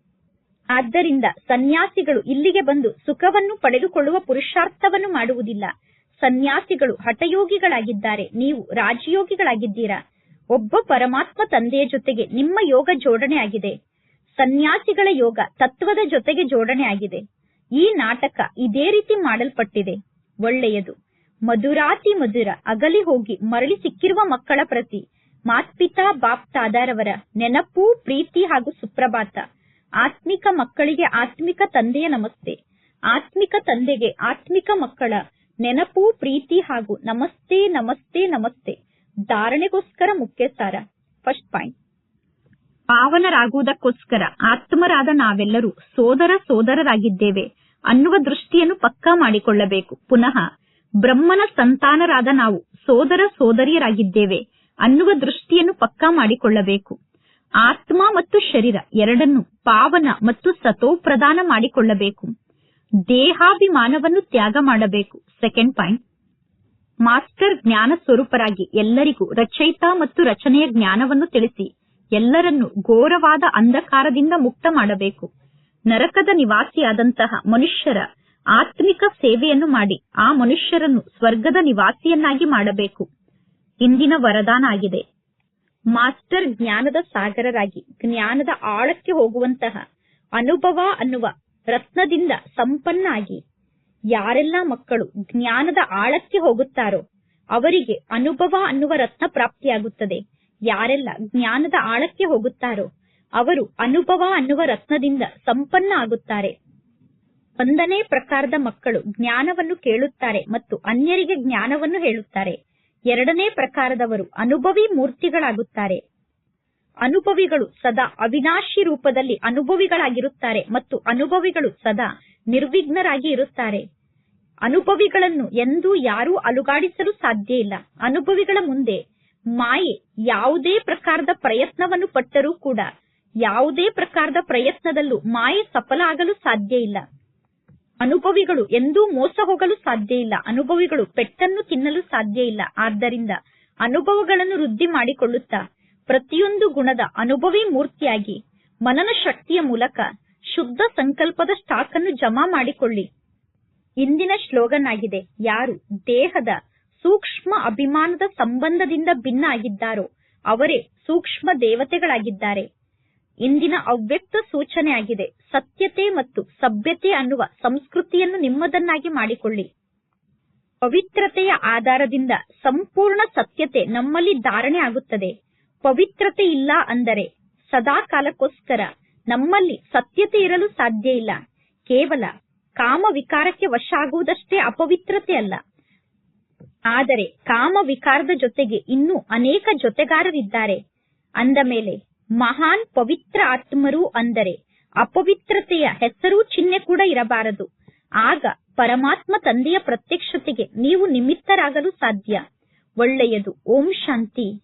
ಆದ್ದರಿಂದ ಸನ್ಯಾಸಿಗಳು ಇಲ್ಲಿಗೆ ಬಂದು ಸುಖವನ್ನು ಪಡೆದುಕೊಳ್ಳುವ ಪುರುಷಾರ್ಥವನ್ನು ಮಾಡುವುದಿಲ್ಲ. ಸನ್ಯಾಸಿಗಳು ಹಠಯೋಗಿಗಳಾಗಿದ್ದಾರೆ. ನೀವು ರಾಜಯೋಗಿಗಳಾಗಿದ್ದೀರಾ? ಒಬ್ಬ ಪರಮಾತ್ಮ ತಂದೆಯ ಜೊತೆಗೆ ನಿಮ್ಮ ಯೋಗ ಜೋಡಣೆ ಆಗಿದೆ. ಸನ್ಯಾಸಿಗಳ ಯೋಗ ತತ್ವದ ಜೊತೆಗೆ ಜೋಡಣೆ ಆಗಿದೆ. ಈ ನಾಟಕ ಇದೇ ರೀತಿ ಮಾಡಲ್ಪಟ್ಟಿದೆ. ಒಳ್ಳೆಯದು. ಮಧುರಾತಿ ಮಧುರ ಅಗಲಿ ಹೋಗಿ ಮರಳಿ ಸಿಕ್ಕಿರುವ ಮಕ್ಕಳ ಪ್ರತಿ ಮಾತ್ಪಿತಾ ಬಾಪ್ ತಾದಾರವರ ನೆನಪು, ಪ್ರೀತಿ ಹಾಗೂ ಸುಪ್ರಭಾತ. ಆತ್ಮಿಕ ಮಕ್ಕಳಿಗೆ ಆತ್ಮಿಕ ತಂದೆಯ ನಮಸ್ತೆ. ಆತ್ಮಿಕ ತಂದೆಗೆ ಆತ್ಮಿಕ ಮಕ್ಕಳ ನೆನಪು, ಪ್ರೀತಿ ಹಾಗೂ ನಮಸ್ತೆ ನಮಸ್ತೆ ನಮಸ್ತೆ. ಧಾರಣೆಗೋಸ್ಕರ ಮುಖ್ಯ ಸಾರ ಫಸ್ಟ್ ಪಾಯಿಂಟ್ ಪಾವನರಾಗುವುದಕ್ಕೋಸ್ಕರ ಆತ್ಮರಾದ ನಾವೆಲ್ಲರೂ ಸೋದರ ಸೋದರರಾಗಿದ್ದೇವೆ ಅನ್ನುವ ದೃಷ್ಟಿಯನ್ನು ಪಕ್ಕಾ ಮಾಡಿಕೊಳ್ಳಬೇಕು. ಪುನಃ ಬ್ರಹ್ಮನ ಸಂತಾನರಾದ ನಾವು ಸೋದರ ಸೋದರಿಯರಾಗಿದ್ದೇವೆ ಅನ್ನುವ ದೃಷ್ಟಿಯನ್ನು ಪಕ್ಕಾ ಮಾಡಿಕೊಳ್ಳಬೇಕು. ಆತ್ಮ ಮತ್ತು ಶರೀರ ಎರಡನ್ನು ಪಾವನ ಮತ್ತು ಸತೋಪ್ರದಾನ ಮಾಡಿಕೊಳ್ಳಬೇಕು. ದೇಹಾಭಿಮಾನವನ್ನು ತ್ಯಾಗ ಮಾಡಬೇಕು. ಸೆಕೆಂಡ್ ಪಾಯಿಂಟ್ ಮಾಸ್ಟರ್ ಜ್ಞಾನ ಸ್ವರೂಪರಾಗಿ ಎಲ್ಲರಿಗೂ ರಚಯಿತ ಮತ್ತು ರಚನೆಯ ಜ್ಞಾನವನ್ನು ತಿಳಿಸಿ. ಎಲ್ಲರನ್ನು ಘೋರವಾದ ಅಂಧಕಾರದಿಂದ ಮುಕ್ತ ಮಾಡಬೇಕು. ನರಕದ ನಿವಾಸಿಯಾದಂತಹ ಮನುಷ್ಯರ ಆತ್ಮಿಕ ಸೇವೆಯನ್ನು ಮಾಡಿ. ಆ ಮನುಷ್ಯರನ್ನು ಸ್ವರ್ಗದ ನಿವಾಸಿಯನ್ನಾಗಿ ಮಾಡಬೇಕು. ಇಂದಿನ ವರದಾನ ಆಗಿದೆ. ಮಾಸ್ಟರ್ ಜ್ಞಾನದ ಸಾಗರರಾಗಿ ಜ್ಞಾನದ ಆಳಕ್ಕೆ ಹೋಗುವಂತಹ ಅನುಭವ ಅನ್ನುವ ರತ್ನದಿಂದ ಸಂಪನ್ನ ಆಗಿ ಯಾರೆಲ್ಲ ಮಕ್ಕಳು ಜ್ಞಾನದ ಆಳಕ್ಕೆ ಹೋಗುತ್ತಾರೋ ಅವರಿಗೆ ಅನುಭವ ಅನ್ನುವ ರತ್ನ ಪ್ರಾಪ್ತಿಯಾಗುತ್ತದೆ. ಯಾರೆಲ್ಲ ಜ್ಞಾನದ ಆಳಕ್ಕೆ ಹೋಗುತ್ತಾರೋ ಅವರು ಅನುಭವ ಅನ್ನುವ ರತ್ನದಿಂದ ಸಂಪನ್ನ ಆಗುತ್ತಾರೆ. ಒಂದನೇ ಪ್ರಕಾರದ ಮಕ್ಕಳು ಜ್ಞಾನವನ್ನು ಕೇಳುತ್ತಾರೆ ಮತ್ತು ಅನ್ಯರಿಗೆ ಜ್ಞಾನವನ್ನು ಹೇಳುತ್ತಾರೆ. ಎರಡನೇ ಪ್ರಕಾರದವರು ಅನುಭವಿ ಮೂರ್ತಿಗಳಾಗುತ್ತಾರೆ. ಅನುಭವಿಗಳು ಸದಾ ಅವಿನಾಶಿ ರೂಪದಲ್ಲಿ ಅನುಭವಿಗಳಾಗಿರುತ್ತಾರೆ ಮತ್ತು ಅನುಭವಿಗಳು ಸದಾ ನಿರ್ವಿಘ್ನರಾಗಿ ಇರುತ್ತಾರೆ. ಅನುಭವಿಗಳನ್ನು ಎಂದೂ ಯಾರೂ ಅಲುಗಾಡಿಸಲು ಸಾಧ್ಯ ಇಲ್ಲ. ಅನುಭವಿಗಳ ಮುಂದೆ ಮಾಯೆ ಯಾವುದೇ ಪ್ರಕಾರದ ಪ್ರಯತ್ನವನ್ನು ಪಟ್ಟರೂ ಕೂಡ ಯಾವುದೇ ಪ್ರಕಾರದ ಪ್ರಯತ್ನದಲ್ಲೂ ಮಾಯೆ ಸಫಲ ಆಗಲು ಸಾಧ್ಯ ಇಲ್ಲ. ಅನುಭವಿಗಳು ಎಂದೂ ಮೋಸ ಹೋಗಲು ಸಾಧ್ಯ ಇಲ್ಲ. ಅನುಭವಿಗಳು ಪೆಟ್ಟನ್ನು ತಿನ್ನಲು ಸಾಧ್ಯ ಇಲ್ಲ. ಆದ್ದರಿಂದ ಅನುಭವಗಳನ್ನು ವೃದ್ಧಿ ಮಾಡಿಕೊಳ್ಳುತ್ತಾ ಪ್ರತಿಯೊಂದು ಗುಣದ ಅನುಭವಿ ಮೂರ್ತಿಯಾಗಿ ಮನನ ಶಕ್ತಿಯ ಮೂಲಕ ಶುದ್ಧ ಸಂಕಲ್ಪದ ಸ್ಟಾಕ್ ಅನ್ನು ಜಮಾ ಮಾಡಿಕೊಳ್ಳಿ. ಇಂದಿನ ಶ್ಲೋಗನ್ ಆಗಿದೆ ಯಾರು ದೇಹದ ಸೂಕ್ಷ್ಮ ಅಭಿಮಾನದ ಸಂಬಂಧದಿಂದ ಭಿನ್ನ ಆಗಿದ್ದಾರೋ ಅವರೇ ಸೂಕ್ಷ್ಮ ದೇವತೆಗಳಾಗಿದ್ದಾರೆ. ಇಂದಿನ ಅವ್ಯಕ್ತ ಸೂಚನೆ ಆಗಿದೆ ಸತ್ಯತೆ ಮತ್ತು ಸಭ್ಯತೆ ಅನ್ನುವ ಸಂಸ್ಕೃತಿಯನ್ನು ನಿಮ್ಮದನ್ನಾಗಿ ಮಾಡಿಕೊಳ್ಳಿ. ಪವಿತ್ರತೆಯ ಆಧಾರದಿಂದ ಸಂಪೂರ್ಣ ಸತ್ಯತೆ ನಮ್ಮಲ್ಲಿ ಧಾರಣೆ ಆಗುತ್ತದೆ. ಪವಿತ್ರತೆ ಇಲ್ಲ ಅಂದರೆ ಸದಾ ಕಾಲಕ್ಕೋಸ್ಕರ ನಮ್ಮಲ್ಲಿ ಸತ್ಯತೆ ಇರಲು ಸಾಧ್ಯ ಇಲ್ಲ. ಕೇವಲ ಕಾಮ ವಿಕಾರಕ್ಕೆ ವಶ ಆಗುವುದಷ್ಟೇ ಅಪವಿತ್ರತೆ ಅಲ್ಲ. ಆದರೆ ಕಾಮ ವಿಕಾರದ ಜೊತೆಗೆ ಇನ್ನೂ ಅನೇಕ ಜೊತೆಗಾರರಿದ್ದಾರೆ. ಅಂದ ಮೇಲೆ, ಮಹಾನ್ ಪವಿತ್ರ ಆತ್ಮರು ಅಂದರೆ ಅಪವಿತ್ರತೆಯ ಹೆಸರು ಚಿಹ್ನೆ ಕೂಡ ಇರಬಾರದು. ಆಗ ಪರಮಾತ್ಮ ತಂದೆಯ ಪ್ರತ್ಯಕ್ಷತೆಗೆ ನೀವು ನಿಮಿತ್ತರಾಗಲು ಸಾಧ್ಯ. ಒಳ್ಳೆಯದು. ಓಂ ಶಾಂತಿ.